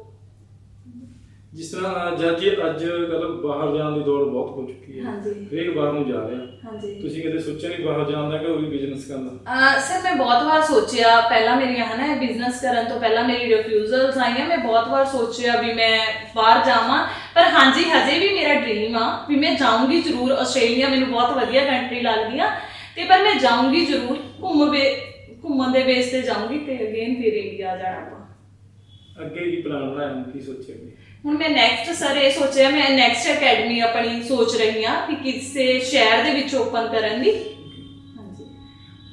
ਜਿਸ ਤਰ੍ਹਾਂ ਜੱਜ ਅੱਜ ਕੱਲ ਬਾਹਰ ਜਾਣ ਦੀ ਦੌੜ ਬਹੁਤ ਹੋ ਚੁੱਕੀ ਹੈ। ਹਾਂਜੀ। ਹਰੇਕ ਬਾਹਰ ਨੂੰ ਜਾ ਰਿਹਾ। ਹਾਂਜੀ। ਤੁਸੀਂ ਕਦੇ ਸੋਚਿਆ ਨਹੀਂ ਬਾਹਰ ਜਾਣ ਦਾ ਕਿ ਉਹ ਵੀ ਬਿਜ਼ਨਸ ਕਰਨ ਸਰ ਮੈਂ ਬਹੁਤ ਵਾਰ ਸੋਚਿਆ ਪਹਿਲਾਂ ਮੇਰੀਆਂ ਹਨਾ ਬਿਜ਼ਨਸ ਕਰਨ ਤੋਂ ਪਹਿਲਾਂ ਮੇਰੀ ਰਿਫਿਊਜ਼ਲਸ ਆਈਆਂ। ਮੈਂ ਬਹੁਤ ਵਾਰ ਸੋਚਿਆ ਵੀ ਮੈਂ ਬਾਹਰ ਜਾਵਾਂ। ਪਰ ਹਾਂਜੀ ਹਜੇ ਵੀ ਮੇਰਾ ਡ੍ਰੀਮ ਆ ਵੀ ਮੈਂ ਜਾਊਂਗੀ ਜ਼ਰੂਰ ਆਸਟ੍ਰੇਲੀਆ। ਮੈਨੂੰ ਬਹੁਤ ਵਧੀਆ ਕੰਟਰੀ ਲੱਗਦੀ ਆ। ਤੇ ਪਰ ਮੈਂ ਜਾਊਂਗੀ ਜ਼ਰੂਰ ਘੁੰਮ ਵੇ ਘੁੰਮਣ ਦੇ ਬੇਸ ਤੇ ਜਾਊਂਗੀ ਤੇ ਅਗੇਨ ਫਿਰ ਇੰਡੀਆ ਜਾਣਾ ਅੱਗੇ ਕੀ ਪਲਾਨ ਬਣਾਇਆ? ਕੀ ਸੋਚਿਆ ਹੁਣ ਮੈਂ ਨੈਕਸਟ ਸਰ ਇਹ ਸੋਚਿਆ ਮੈਂ ਨੈਕਸਟ ਅਕੈਡਮੀ ਆਪਣੀ ਸੋਚ ਰਹੀ ਆ ਕਿ ਕਿਸੇ ਸ਼ਹਿਰ ਦੇ ਵਿੱਚ ਓਪਨ ਕਰਨ ਦੀ।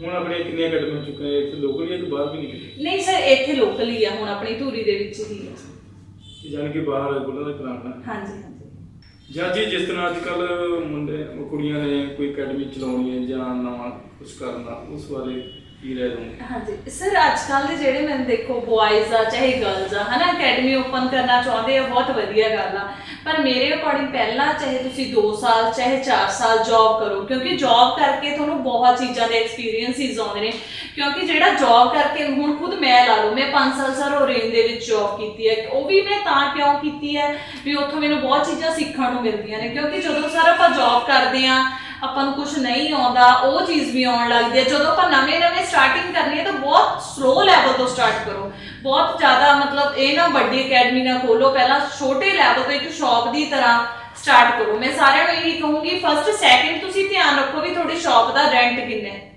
ਹੁਣ ਆਪਣੇ ਕਿੰਨੀਆਂ ਅਕੈਡਮੀਆਂ ਚੁੱਕੇ ਨੇ ਇੱਥੇ ਲੋਕਲ ਜਾਂ ਕਿ ਬਾਹਰ ਵੀ ਨਿਕਲੇ ਨਹੀਂ ਸਰ ਇੱਥੇ ਲੋਕਲ ਹੀ ਆ ਹੁਣ ਆਪਣੀ ਧੂਰੀ ਦੇ ਵਿੱਚ ਹੀ ਆ। ਜਾਣ ਕੇ ਬਾਹਰ ਬੋਲਣ ਦਾ ਹੈ ਹਾਂਜੀ ਹਾਂਜੀ। ਜਾਂ ਜੀ ਜਿਸ ਤਰ੍ਹਾਂ ਅੱਜ ਕੱਲ ਮੁੰਡੇ ਕੁੜੀਆਂ ਨੇ ਕੋਈ ਅਕੈਡਮੀ ਚਲਾਉਣੀ ਹੈ ਜਾਂ ਨਵਾਂ ਕੁਝ ਕਰਨਾ ਉਸ ਬਾਰੇ ਕੀ ਰਹਿ ਦੋਗੇ ਹਾਂਜੀ। ਸਰ ਅੱਜ ਕੱਲ ਦੇ ਜਿਹੜੇ ਮੈਂ ਦੇਖੋ ਬॉयਜ਼ ਆ, ਚਾਹੇ ਗਰਲਜ਼ ਆ, ਹਨਾ ਅਕੈਡਮੀ ਓਪਨ ਕਰਨਾ ਚਾਹੁੰਦੇ ਆ, ਬਹੁਤ ਵਧੀਆ ਗੱਲ ਆ। ਪਰ ਮੇਰੇ ਅਕੋਰਡਿੰਗ ਪਹਿਲਾਂ ਚਾਹੇ ਤੁਸੀਂ 2 ਸਾਲ, ਚਾਹੇ 4 ਸਾਲ ਜੌਬ ਕਰੋ, ਕਿਉਂਕਿ ਜੌਬ ਕਰਕੇ ਤੁਹਾਨੂੰ ਬਹੁਤ ਚੀਜ਼ਾਂ ਦੇ ਐਕਸਪੀਰੀਅੰਸਿਸ ਆਉਂਦੇ ਨੇ। ਕਿਉਂਕਿ ਜਿਹੜਾ ਜੌਬ ਕਰਕੇ, ਹੁਣ ਖੁਦ ਮੈਂ ਲਾ ਲਓ, ਮੈਂ 5 ਸਾਲ ਸਰ ਓਰੇਨ ਦੇ ਵਿੱਚ ਜੌਬ ਕੀਤੀ ਹੈ, ਉਹ ਵੀ ਮੈਂ ਤਾਂ ਕਿਉਂ ਕੀਤੀ ਹੈ? ਵੀ ਉੱਥੋਂ ਮੈਨੂੰ ਬਹੁਤ ਚੀਜ਼ਾਂ ਸਿੱਖਣ ਨੂੰ ਮਿਲਦੀਆਂ ਨੇ, ਕਿਉਂਕਿ ਜਦੋਂ ਸਰ ਆਪਾਂ ਜੌਬ ਕਰਦੇ ਆ ਆਪਾਂ ਨੂੰ ਕੁਝ ਨਹੀਂ ਆਉਂਦਾ, ਉਹ ਚੀਜ਼ ਵੀ ਆਉਣ ਲੱਗਦੀ ਹੈ। ਜਦੋਂ ਆਪਾਂ ਨਵੇਂ ਨਵੇਂ ਸਟਾਰਟਿੰਗ ਕਰਨੀ ਹੈ ਤਾਂ ਬਹੁਤ ਸਲੋ ਲੈਵਲ ਤੋਂ ਸਟਾਰਟ ਕਰੋ। ਬਹੁਤ ਜ਼ਿਆਦਾ ਮਤਲਬ ਇਹ ਨਾ ਵੱਡੀ ਅਕੈਡਮੀ ਨਾ ਖੋਲੋ। ਪਹਿਲਾਂ ਛੋਟੇ ਲੈਵਲ ਤੋਂ ਇੱਕ ਸ਼ਾਪ ਦੀ ਤਰ੍ਹਾਂ ਸਟਾਰਟ ਕਰੋ। ਮੈਂ ਸਾਰਿਆਂ ਨੂੰ ਇਹੀ ਕਹੂੰਗੀ ਫਸਟ ਸੈਕਿੰਡ ਤੁਸੀਂ ਧਿਆਨ ਰੱਖੋ ਵੀ ਤੁਹਾਡੀ ਸ਼ਾਪ ਦਾ ਰੈਂਟ ਕਿੰਨਾ ਹੈ।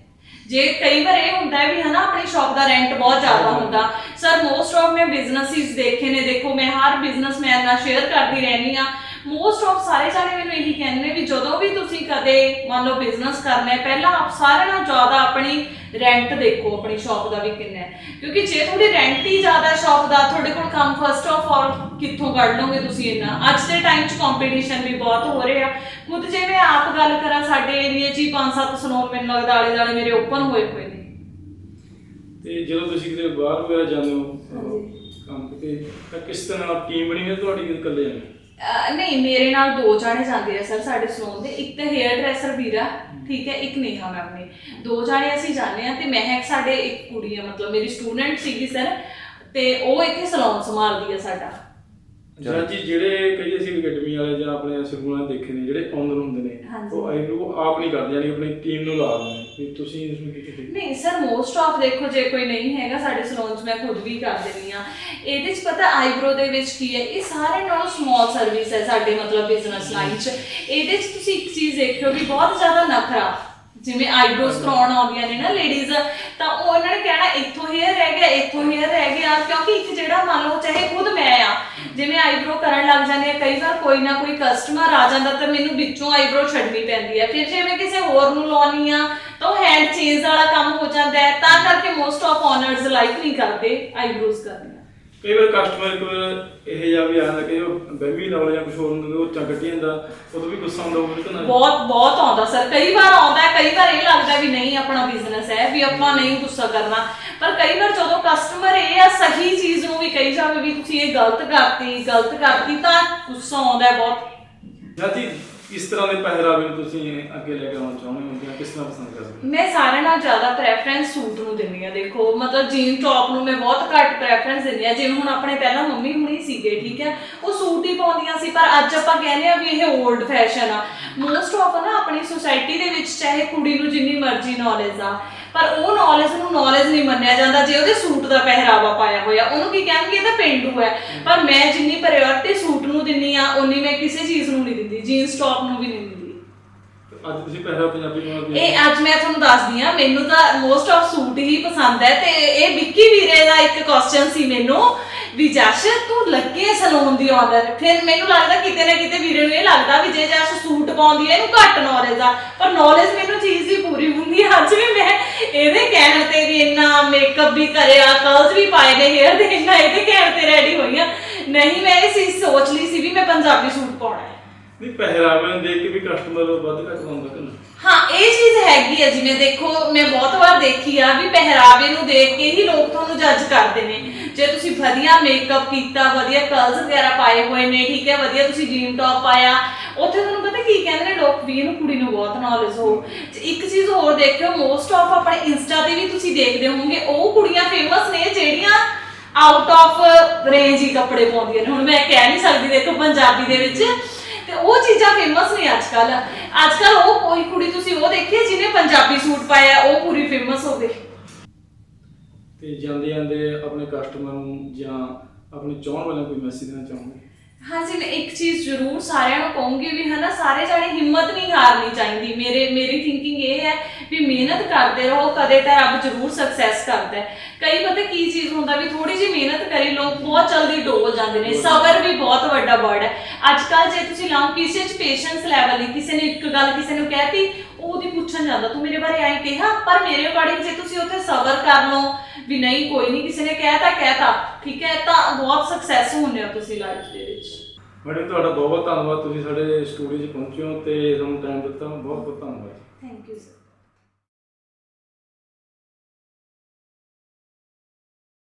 ਜੇ ਕਈ ਵਾਰ ਇਹ ਹੁੰਦਾ ਹੈ ਵੀ ਹਨਾ, ਆਪਣੀ ਸ਼ਾਪ ਦਾ ਰੈਂਟ ਬਹੁਤ ਜ਼ਿਆਦਾ ਹੁੰਦਾ। ਸਰ ਮੋਸਟ ਆਫ ਮੈਂ ਬਿਜ਼ਨਸਿਸ ਦੇਖੇ ਨੇ। ਦੇਖੋ, ਮੈਂ ਹਰ ਬਿਜ਼ਨਸਮੈਨ ਨਾਲ ਸ਼ੇਅਰ ਕਰਦੀ ਰਹਿੰਦੀ ਆ ਮੋਸਟ ਆਫ ਸਾਰੇ ਜਾਣੇ ਮੈਨੂੰ ਇਹੀ ਕਹਿੰਦੇ ਨੇ ਵੀ ਜਦੋਂ ਵੀ ਤੁਸੀਂ ਕਦੇ ਮੰਨ ਲਓ ਬਿਜ਼ਨਸ ਕਰਨਾ ਹੈ ਪਹਿਲਾਂ ਆਪ ਸਾਰਿਆਂ ਨਾਲੋਂ ਜ਼ਿਆਦਾ ਆਪਣੀ ਰੈਂਟ ਦੇਖੋ ਆਪਣੀ ਸ਼ਾਪ ਦਾ ਵੀ ਕਿੰਨਾ ਹੈ। ਕਿਉਂਕਿ ਜੇ ਤੁਹਾਡੀ ਰੈਂਟ ਹੀ ਜ਼ਿਆਦਾ ਸ਼ਾਪ ਦਾ ਤੁਹਾਡੇ ਕੋਲ ਕੰਮ ਫਸਟ ਆਫ ਆਲ ਕਿੱਥੋਂ ਕੱਢ ਲਓਗੇ ਤੁਸੀਂ ਇੰਨਾ? ਅੱਜ ਦੇ ਟਾਈਮ 'ਚ ਕੰਪੀਟੀਸ਼ਨ ਵੀ ਬਹੁਤ ਹੋ ਰਿਹਾ। ਖੁਦ ਜੇ ਮੈਂ ਆਪ ਗੱਲ ਕਰਾਂ ਸਾਡੇ ਏਰੀਆ 'ਚ ਹੀ 5-7 ਸਲੂਨ ਮੈਨੂੰ ਲੱਗਦਾ ਆਲੇ ਦੁਆਲੇ ਮੇਰੇ ਓਪਨ ਹੋਏ ਹੋਏ ਨੇ। ਤੇ ਜਦੋਂ ਤੁਸੀਂ ਕਿਤੇ ਬਾਹਰ ਵਗੈਰਾ ਜਾਂਦੇ ਹੋ। ਕੰਮ ਤੇ ਤਾਂ ਕਿਸ ਤਰ੍ਹਾਂ ਟੀਮ ਬਣੀ ਹੈ ਤੁਹਾਡੀ ਇਕੱਲੇ ਜਾਂਦੇ ਅਹ ਨਹੀਂ, ਮੇਰੇ ਨਾਲ ਦੋ ਜਾਣੇ ਜਾਂਦੇ ਆ ਸਰ ਸਾਡੇ ਸਲੂਨ ਦੇ। ਇੱਕ ਤਾਂ ਹੇਅਰ ਡਰੈਸਰ ਵੀਰਾ, ਠੀਕ ਹੈ, ਇੱਕ ਨੇਹਾ ਮੈਮ ਨੇ। ਦੋ ਜਾਣੇ ਅਸੀਂ ਜਾਂਦੇ ਆ ਤੇ ਮਹਿਕ ਸਾਡੇ ਇੱਕ ਕੁੜੀ ਆ, ਮਤਲਬ ਮੇਰੀ ਸਟੂਡੈਂਟ ਸੀਗੀ ਸਰ ਤੇ ਉਹ ਇੱਥੇ ਸਲੂਨ ਸੰਭਾਲਦੀ ਆ ਸਾਡਾ। ਜਾਂ ਜੀ ਜਿਹੜੇ ਕਈ ਅਸੀਂ ਅਕੈਡਮੀ ਵਾਲੇ ਜਾਂ ਆਪਣੇ ਸਰਗੁਣਾ ਦੇਖੇ ਨੇ ਜਿਹੜੇ ਓਨਰ ਹੁੰਦੇ ਨੇ ਹਾਂਜੀ। ਉਹ ਆਈਬ੍ਰੋ ਆਪ ਨਹੀਂ ਕਰਦੇ ਯਾਨੀ ਆਪਣੀ ਟੀਮ ਨੂੰ ਲਾ ਦਿੰਦੇ ਨੇ। ਵੀ ਤੁਸੀਂ ਇਸ ਨੂੰ ਕੀ ਕੀਤੀ ਨਹੀਂ ਸਰ ਮੋਸਟ ਆਫ ਦੇਖੋ ਜੇ ਕੋਈ ਨਹੀਂ ਹੈਗਾ ਸਾਡੇ ਸਲੂਨ 'ਚ ਮੈਂ ਖੁਦ ਵੀ ਕਰ ਦਿੰਦੀ ਆ ਇਹਦੇ 'ਚ ਪਤਾ ਆਈਬ੍ਰੋ ਦੇ ਵਿੱਚ ਕੀ ਹੈ? ਇਹ ਸਾਰੇ ਨਾਲੋਂ ਸਮਾਲ ਸਰਵਿਸ ਹੈ ਸਾਡੇ ਮਤਲਬ ਬਿਜ਼ਨਸ ਲਾਈਨ 'ਚ। ਇਹਦੇ 'ਚ ਤੁਸੀਂ ਇੱਕ ਚੀਜ਼ ਦੇਖਿਓ ਵੀ ਬਹੁਤ ਜ਼ਿਆਦਾ ਨਖਰਾ। ਜਿਵੇਂ ਆਈਬ੍ਰੋਜ਼ ਕਰਾਉਣ ਆਉਂਦੀਆਂ ਨੇ ਨਾ ਲੇਡੀਜ਼ ਤਾਂ ਉਹ ਇਹਨਾਂ ਨੇ ਕਹਿਣਾ ਇੱਥੋਂ ਹੇਅਰ ਰਹਿ ਗਿਆ, ਇੱਥੋਂ ਹੇਅਰ ਰਹਿ ਗਿਆ, ਕਿਉਂਕਿ ਇੱਕ ਜਿਹੜਾ ਮੰਨ ਲਓ ਚਾਹੇ ਖੁਦ ਮੈਂ ਆ, ਜਿਵੇਂ ਆਈਬ੍ਰੋ ਕਰਨ ਲੱਗ ਜਾਂਦੇ ਆ, ਕਈ ਵਾਰ ਕੋਈ ਨਾ ਕੋਈ ਕਸਟਮਰ ਆ ਜਾਂਦਾ ਤਾਂ ਮੈਨੂੰ ਵਿੱਚੋਂ ਆਈਬ੍ਰੋ ਛੱਡਣੀ ਪੈਂਦੀ ਹੈ ਫਿਰ ਜੇ ਮੈਂ ਕਿਸੇ ਹੋਰ ਨੂੰ ਲਾਉਣੀ ਆ, ਤਾਂ ਉਹ ਹੈਂਡ ਚੇਂਜ ਵਾਲਾ ਕੰਮ ਹੋ ਜਾਂਦਾ ਹੈ, ਤਾਂ ਕਰਕੇ ਮੋਸਟ ਆਫ ਓਨਰਸ ਲਾਈਕ ਨਹੀਂ ਕਰਦੇ ਆਈਬ੍ਰੋਜ਼ ਕਰਨੀਆਂ ਕਈ ਵਾਰ ਕਸਟਮਰ ਕੋਲ ਇਹ ਜਿਹਾ ਵੀ ਆ ਜਾਂਦਾ ਕਿ ਉਹ ਬੈਬੀ ਲਾਉਣਾ ਜਾਂ ਕੁਝ ਹੋਰ ਨੂੰ ਉਹ ਚੱਕ ਕੱਟੀ ਜਾਂਦਾ ਉਦੋਂ ਵੀ ਗੁੱਸਾ ਆਉਂਦਾ ਕਿ ਨਾ। ਬਹੁਤ ਬਹੁਤ ਆਉਂਦਾ ਸਰ ਕਈ ਵਾਰ ਆਉਂਦਾ ਹੈ ਕਈ ਵਾਰ ਇਹ ਲੱਗਦਾ ਵੀ ਨਹੀਂ ਆਪਣਾ ਬਿਜ਼ਨਸ ਹੈ ਵੀ ਆਪਾਂ ਨਹੀਂ ਗੁੱਸਾ ਕਰਨਾ। ਪਰ ਕਈ ਵਾਰ ਜਦੋਂ ਕਸਟਮਰ ਇਹ ਆ ਸਹੀ ਚੀਜ਼ ਨੂੰ ਵੀ ਕਹੀ ਜਾਵੇ ਵੀ ਤੁਸੀਂ ਇਹ ਗਲਤ ਕਰਤੀ ਗਲਤ ਕਰਤੀ ਤਾਂ ਗੁੱਸਾ ਆਉਂਦਾ ਹੈ ਬਹੁਤ। ਜਾਤੀ ਇਸ ਤਰ੍ਹਾਂ ਦੇ ਪਹਿਰਾਵੇ ਨੂੰ ਤੁਸੀਂ ਅੱਗੇ ਲੈ ਕੇ ਆਉਣਾ ਚਾਹੁੰਦੇ ਹੋ ਜਾਂ ਕਿਸ ਤਰ੍ਹਾਂ ਪਸੰਦ ਕਰਦੇ ਹੋ? ਮੈਂ ਸਾਰਿਆਂ ਨਾਲੋਂ ਜ਼ਿਆਦਾ ਪ੍ਰੈਫਰੈਂਸ ਸੂਟ ਨੂੰ ਦਿੰਦੀ ਆ ਦੇਖੋ, ਮਤਲਬ ਜੀਨ ਟੌਪ ਨੂੰ ਮੈਂ ਬਹੁਤ ਘੱਟ ਪ੍ਰੈਫਰੈਂਸ ਦਿੰਦੀ ਆ ਜਿਵੇਂ ਹੁਣ ਆਪਣੇ ਪਹਿਲਾਂ ਮੰਮੀ ਹੁਣੀ ਸੀਗੇ, ਠੀਕ ਹੈ, ਉਹ ਸੂਟ ਹੀ ਪਾਉਂਦੀਆਂ ਸੀ, ਪਰ ਅੱਜ ਆਪਾਂ ਕਹਿੰਦੇ ਆ ਵੀ ਇਹ 올ਡ ਫੈਸ਼ਨ ਆ। ਮੋਸਟ ਆਫ ਨਾ ਆਪਣੀ ਸੁਸਾਇਟੀ ਦੇ ਵਿੱਚ ਚਾਹੇ ਕੁੜੀ ਨੂੰ ਜਿੰਨੀ ਮਰਜ਼ੀ ਨੌਲੇਜ ਆ, ਪਰ ਉਹ ਨੌਲੇਜ ਨੂੰ ਨੌਲੇਜ ਨਹੀਂ ਮੰਨਿਆ ਜਾਂਦਾ, ਜੇ ਉਹਦੇ ਸੂਟ ਦਾ ਪਹਿਰਾਵਾ ਪਾਇਆ ਹੋਇਆ, ਉਹਨੂੰ ਕੀ ਕਹਿਣਗੇ, ਇਹ ਤਾਂ ਪੇਂਡੂ ਹੈ। ਪਰ ਮੈਂ ਜਿੰਨੀ ਪ੍ਰਾਇੋਰਟੀ ਸੂਟ ਨੂੰ ਦਿੰਨੀ ਆ ਉਨੀ ਮੈਂ ਕਿਸੇ ਚੀਜ਼ ਨੂੰ ਨਹੀਂ ਜੀਨਸ ਟੌਪ ਨੂੰ ਵੀ ਨਹੀਂ ਦਿੰਦੀ। ਅੱਜ ਤੁਸੀਂ ਪਹਿਰਾਵਾ ਪੰਜਾਬੀ ਪਾਉਂਦੇ ਇਹ ਅੱਜ ਮੈਂ ਤੁਹਾਨੂੰ ਦੱਸਦੀ ਆ ਮੈਨੂੰ ਤਾਂ ਮੋਸਟ ਆਫ ਸੂਟ ਹੀ ਪਸੰਦ ਹੈ ਤੇ ਇਹ ਵਿੱਕੀ ਵੀਰੇ ਦਾ ਇੱਕ ਕੁਐਸਚਨ ਸੀ ਮੈਨੂੰ ਵੀ ਜਸ਼ ਤੂੰ ਲੱਗੇ ਸਲੂਨ ਦੀ ਆਉਂਦਾ ਫਿਰ ਮੈਨੂੰ ਲੱਗਦਾ ਕਿਤੇ ਨਾ ਕਿਤੇ ਵੀਰੇ ਨੂੰ ਇਹ ਲੱਗਦਾ ਵੀ ਜੇ ਜਸ਼ ਸੂਟ ਪਾਉਂਦੀ ਹੈ ਇਹਨੂੰ ਘੱਟ ਨੌਲੇਜ ਆ। ਪਰ ਨੌਲੇਜ ਮੈਨੂੰ ਚੀਜ਼ ਦੀ ਪੂਰੀ ਹੁੰਦੀ ਅੱਜ ਵੀ ਮੈਂ ਇਹਦੇ ਕਹਿਣ ਤੇ ਵੀ ਇੰਨਾ ਮੇਕਅਪ ਵੀ ਕਰਿਆ ਕਰਲਸ ਵੀ ਪਾਏ ਨੇ ਹੇਅਰ ਦੇ ਇੰਨਾ ਇਹਦੇ ਕਹਿਣ ਤੇ ਰੈਡੀ ਹੋਈ ਆ। ਨਹੀਂ ਮੈਂ ਇਹ ਸੋਚ ਲਈ ਸੀ ਵੀ ਮੈਂ ਪੰਜਾਬੀ ਸੂਟ ਪਾਉਣਾ ਹੈ। ਨਹੀਂ, ਪਹਿਰਾਵੇ ਨੂੰ ਦੇਖ ਕੇ ਵੀ ਕਸਟਮਰ ਵੱਧ ਘੱਟ ਆਉਂਦਾ ਕਿ ਨਾ ਹਾਂ, ਇਹ ਚੀਜ਼ ਹੈਗੀ ਹੈ ਜਿਵੇਂ ਦੇਖੋ, ਮੈਂ ਬਹੁਤ ਵਾਰ ਦੇਖੀ ਆ ਵੀ ਪਹਿਰਾਵੇ ਨੂੰ ਦੇਖ ਕੇ ਹੀ ਲੋਕ ਤੁਹਾਨੂੰ ਜੱਜ ਕਰਦੇ ਨੇ। ਜੇ ਤੁਸੀਂ ਵਧੀਆ ਮੇਕਅਪ ਕੀਤਾ, ਵਧੀਆ ਕਰਲਸ ਵਗੈਰਾ ਪਾਏ ਹੋਏ ਨੇ, ਠੀਕ ਹੈ, ਵਧੀਆ ਤੁਸੀਂ ਜੀਨ ਟੌਪ ਪਾਇਆ, ਉੱਥੇ ਤੁਹਾਨੂੰ ਪਤਾ ਕੀ ਕਹਿੰਦੇ ਨੇ ਲੋਕ ਵੀ ਇਹਨੂੰ ਕੁੜੀ ਨੂੰ ਬਹੁਤ ਨੌਲੇਜ ਹੋ ਤੇ ਇੱਕ ਚੀਜ਼ ਹੋਰ ਦੇਖਿਓ ਮੋਸਟ ਆਫ ਆਪਣੇ ਇੰਸਟਾ ਤੇ ਵੀ ਤੁਸੀਂ ਦੇਖਦੇ ਹੋਵੋਗੇ, ਉਹ ਕੁੜੀਆਂ ਫੇਮਸ ਨੇ ਜਿਹੜੀਆਂ ਆਊਟ ਆਫ ਰੇਂਜ ਹੀ ਕੱਪੜੇ ਪਾਉਂਦੀਆਂ ਨੇ। ਹੁਣ ਮੈਂ ਕਹਿ ਨਹੀਂ ਸਕਦੀ, ਦੇਖੋ, ਪੰਜਾਬੀ ਦੇ ਵਿੱਚ ਤੇ ਉਹ ਚੀਜ਼ਾਂ ਫੇਮਸ ਨੇ ਅੱਜ ਕੱਲ ਅੱਜ ਕੱਲ ਉਹ ਕੋਈ ਕੁੜੀ ਤੁਸੀਂ ਉਹ ਦੇਖੀ ਜਿਹਨੇ ਪੰਜਾਬੀ ਸੂਟ ਪਾਇਆ, ਉਹ ਪੂਰੀ ਫੇਮਸ ਹੋ ਗਈ? ਤੇ ਜਾਂਦੇ ਜਾਂਦੇ ਆਪਣੇ ਕਸਟਮਰ ਨੂੰ ਜਾਂ ਆਪਣੇ ਚਾਹਣ ਵਾਲਿਆਂ ਨੂੰ ਕੋਈ ਮੈਸੇਜ ਦੇਣਾ ਚਾਹੋਗੇ? ਹਾਂਜੀ ਮੈਂ ਇੱਕ ਚੀਜ਼ ਜ਼ਰੂਰ ਸਾਰਿਆਂ ਨੂੰ ਕਹੂੰਗੀ ਵੀ ਹਨਾ, ਸਾਰੇ ਜਾਣੇ ਹਿੰਮਤ ਨਹੀਂ ਹਾਰਨੀ ਚਾਹੀਦੀ। ਮੇਰੇ, ਮੇਰੀ ਥਿੰਕਿੰਗ ਇਹ ਹੈ ਵੀ ਮਿਹਨਤ ਕਰਦੇ ਰਹੋ, ਕਦੇ ਤਾਂ ਰੱਬ ਜ਼ਰੂਰ ਸਕਸੈਸ ਕਰਦਾ ਹੈ। ਕਈ ਪਤਾ ਕੀ ਚੀਜ਼ ਹੁੰਦਾ ਵੀ ਥੋੜੀ ਜਿਹੀ ਮਿਹਨਤ ਕਰੀ, ਲੋਕ ਬਹੁਤ ਜਲਦੀ ਡੋਬ ਜਾਂਦੇ ਨੇ। ਸਬਰ ਵੀ ਬਹੁਤ ਵੱਡਾ ਵਰਡ ਹੈ। ਅੱਜ ਕੱਲ ਜੇ ਤੁਸੀਂ ਲਾਓ, ਕਿਸੇ 'ਚ ਪੇਸ਼ੈਂਸ ਲੈਵਲ ਨਹੀਂ, ਕਿਸੇ ਨੇ ਇੱਕ ਗੱਲ ਕਿਸੇ ਨੂੰ ਕਹਿਤੀ, ਉਹ ਉਹਦੀ ਪੁੱਛਣ ਜਾਂਦਾ, ਤੂੰ ਮੇਰੇ ਬਾਰੇ ਐਂ ਕਿਹਾ? ਪਰ ਮੇਰੇ ਅਕੋਰਡਿੰਗ ਜੇ ਤੁਸੀਂ ਉੱਥੇ ਸਬਰ ਕਰ ਲਓ, ਵੀ ਨਹੀਂ, ਕੋਈ ਨਹੀਂ, ਕਿਸੇ ਨੇ ਕਹਿਤਾ ਕਹਿਤਾ। ਠੀਕ ਹੈ? ਤਾਂ ਬਹੁਤ ਸਕਸੈਸ ਹੁੰਦੇ ਹੋ ਤੁਸੀਂ ਲਾਈਫ ਦੇ ਮੈਡਮ, ਤੁਹਾਡਾ ਬਹੁਤ ਬਹੁਤ ਧੰਨਵਾਦ। ਤੁਸੀਂ ਸਾਡੇ ਸਟੂਡੀਓ 'ਚ ਪਹੁੰਚੇ ਹੋ ਤੇ ਸਾਨੂੰ ਟਾਈਮ ਦਿੱਤਾ। ਬਹੁਤ ਬਹੁਤ ਧੰਨਵਾਦ।